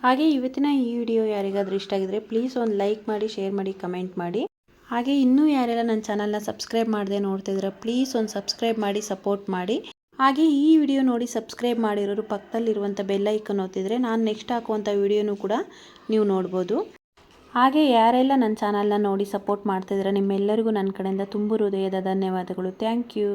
ಹಾಗೆ ಇವತ್ತಿನ ಈ ವಿಡಿಯೋ ಯಾರಿಗಾದರೂ ಇಷ್ಟ ಆಗಿದ್ರೆ ಪ್ಲೀಸ್ ಒಂದು ಲೈಕ್ ಮಾಡಿ ಶೇರ್ ಮಾಡಿ ಕಮೆಂಟ್ ಮಾಡಿ. ಹಾಗೆ ಇನ್ನೂ ಯಾರೆಲ್ಲ ನನ್ನ ಚಾನಲ್ನ ಸಬ್ಸ್ಕ್ರೈಬ್ ಮಾಡದೆ ನೋಡ್ತಿದ್ರೆ ಪ್ಲೀಸ್ ಒಂದು ಸಬ್ಸ್ಕ್ರೈಬ್ ಮಾಡಿ ಸಪೋರ್ಟ್ ಮಾಡಿ. ಹಾಗೆ ಈ ವಿಡಿಯೋ ನೋಡಿ ಸಬ್ಸ್ಕ್ರೈಬ್ ಮಾಡಿರೋರು ಪಕ್ಕದಲ್ಲಿರುವಂಥ ಬೆಲ್ಲೈಕನ್ ಓದಿದರೆ ನಾನು ನೆಕ್ಸ್ಟ್ ಹಾಕುವಂಥ ವಿಡಿಯೋನೂ ಕೂಡ ನೀವು ನೋಡ್ಬೋದು. ಹಾಗೆ ಯಾರೆಲ್ಲ ನನ್ನ ಚಾನಲ್ನ ನೋಡಿ ಸಪೋರ್ಟ್ ಮಾಡ್ತಿದ್ರೆ ನಿಮ್ಮೆಲ್ಲರಿಗೂ ನನ್ನ ಕಡೆಯಿಂದ ತುಂಬ ಹೃದಯದ ಧನ್ಯವಾದಗಳು. Thank you